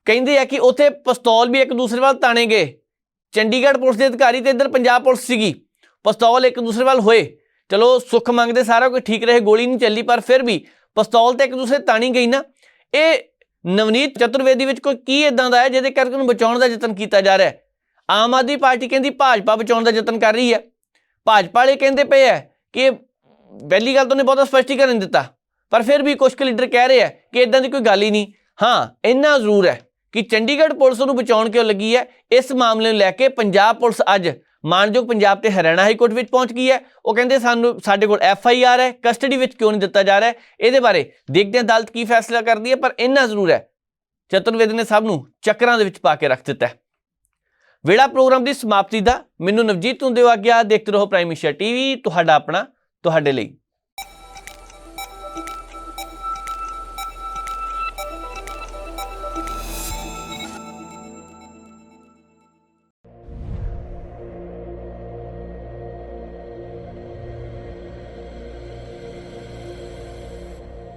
Speaker 1: ਕਹਿੰਦੇ ਆ ਕਿ ਉੱਥੇ ਪਿਸਤੌਲ ਵੀ ਇੱਕ ਦੂਸਰੇ ਵੱਲ ਤਾਣੇ ਗਏ। ਚੰਡੀਗੜ੍ਹ ਪੁਲਿਸ ਦੇ ਅਧਿਕਾਰੀ ਤੇ ਇੱਧਰ ਪੰਜਾਬ ਪੁਲਿਸ ਸੀਗੀ। ਪਿਸਤੌਲ ਇੱਕ ਦੂਸਰੇ ਵੱਲ ਹੋਏ। ਚਲੋ, ਸੁੱਖ ਮੰਗਦੇ ਸਾਰਾ ਕੁਝ ਠੀਕ ਰਹੇ, ਗੋਲੀ ਨਹੀਂ ਚੱਲੀ, ਪਰ ਫਿਰ ਵੀ ਪਿਸਤੌਲ ਤੇ ਇੱਕ ਦੂਸਰੇ ਤਾਣੀ ਗਈ ਨਾ। ਇਹ ਨਵਨੀਤ ਚਤੁਰਵੇਦੀ ਵਿੱਚ ਕੋਈ ਕੀ ਇਦਾਂ ਦਾ ਹੈ, ਜਿਹਦੇ ਕਰਕੇ ਉਹਨੂੰ ਬਚਾਉਣ ਦਾ ਯਤਨ ਕੀਤਾ ਜਾ ਰਿਹਾ ਹੈ? ਆਮ ਆਦਮੀ ਪਾਰਟੀ ਕਹਿੰਦੀ ਭਾਜਪਾ ਬਚਾਉਣ ਦਾ ਯਤਨ ਕਰ ਰਹੀ ਹੈ। ਭਾਜਪਾ ਵਾਲੇ ਕਹਿੰਦੇ ਪਏ ਹੈ ਕਿ ਪਹਿਲੀ ਗੱਲ ਤਾਂ ਉਹਨੇ ਬਹੁਤਾ ਸਪਸ਼ਟੀਕਰਨ ਦਿੱਤਾ, ਪਰ ਫਿਰ ਵੀ ਕੁਝ ਕੁ ਲੀਡਰ ਕਹਿ ਰਹੇ ਆ ਕਿ ਇਦਾਂ ਦੀ ਕੋਈ ਗੱਲ ਹੀ ਨਹੀਂ। ਹਾਂ, ਇੰਨਾ ਜ਼ਰੂਰ ਹੈ ਕਿ ਚੰਡੀਗੜ੍ਹ ਪੁਲਿਸ ਨੂੰ ਬਚਾਉਣ ਕਿਉਂ ਲੱਗੀ ਹੈ? ਇਸ ਮਾਮਲੇ ਨੂੰ ਲੈ ਕੇ ਪੰਜਾਬ ਪੁਲਿਸ ਅੱਜ ਮਾਨਯੋਗ ਪੰਜਾਬ ਤੇ ਹਰਿਆਣਾ ਹਾਈ ਕੋਰਟ ਵਿੱਚ ਪਹੁੰਚ ਗਈ ਹੈ। ਉਹ ਕਹਿੰਦੇ ਸਾਨੂੰ, ਸਾਡੇ ਕੋਲ ਐਫ ਆਈ ਆਰ ਹੈ, ਕਸਟਡੀ ਵਿੱਚ ਕਿਉਂ ਨਹੀਂ ਦਿੱਤਾ ਜਾ ਰਿਹਾ ਇਹਦੇ ਬਾਰੇ ਦੇਖਦੇ ਹਾਂ ਅਦਾਲਤ ਕੀ ਫੈਸਲਾ ਕਰਦੀ ਹੈ, ਪਰ ਇੰਨਾ ਜ਼ਰੂਰ ਹੈ। ਚਤੁਰਵੇਦ ਨੇ ਸਭ ਨੂੰ ਚੱਕਰਾਂ ਦੇ ਵਿੱਚ ਪਾ ਕੇ ਰੱਖ ਦਿੱਤਾ ਹੈ। ਵੇਲਾ ਪ੍ਰੋਗਰਾਮ ਦੀ ਸਮਾਪਤੀ ਦਾ ਮੈਨੂੰ ਨਵਜੀਤ ਤੁੰਦੇ ਆ ਗਿਆ ਦੇਖਦੇ ਰਹੋ ਪ੍ਰਾਈਮ ਏਸ਼ੀਆ ਟੀਵੀ ਤੁਹਾਡਾ ਆਪਣਾ, ਤੁਹਾਡੇ ਲਈ।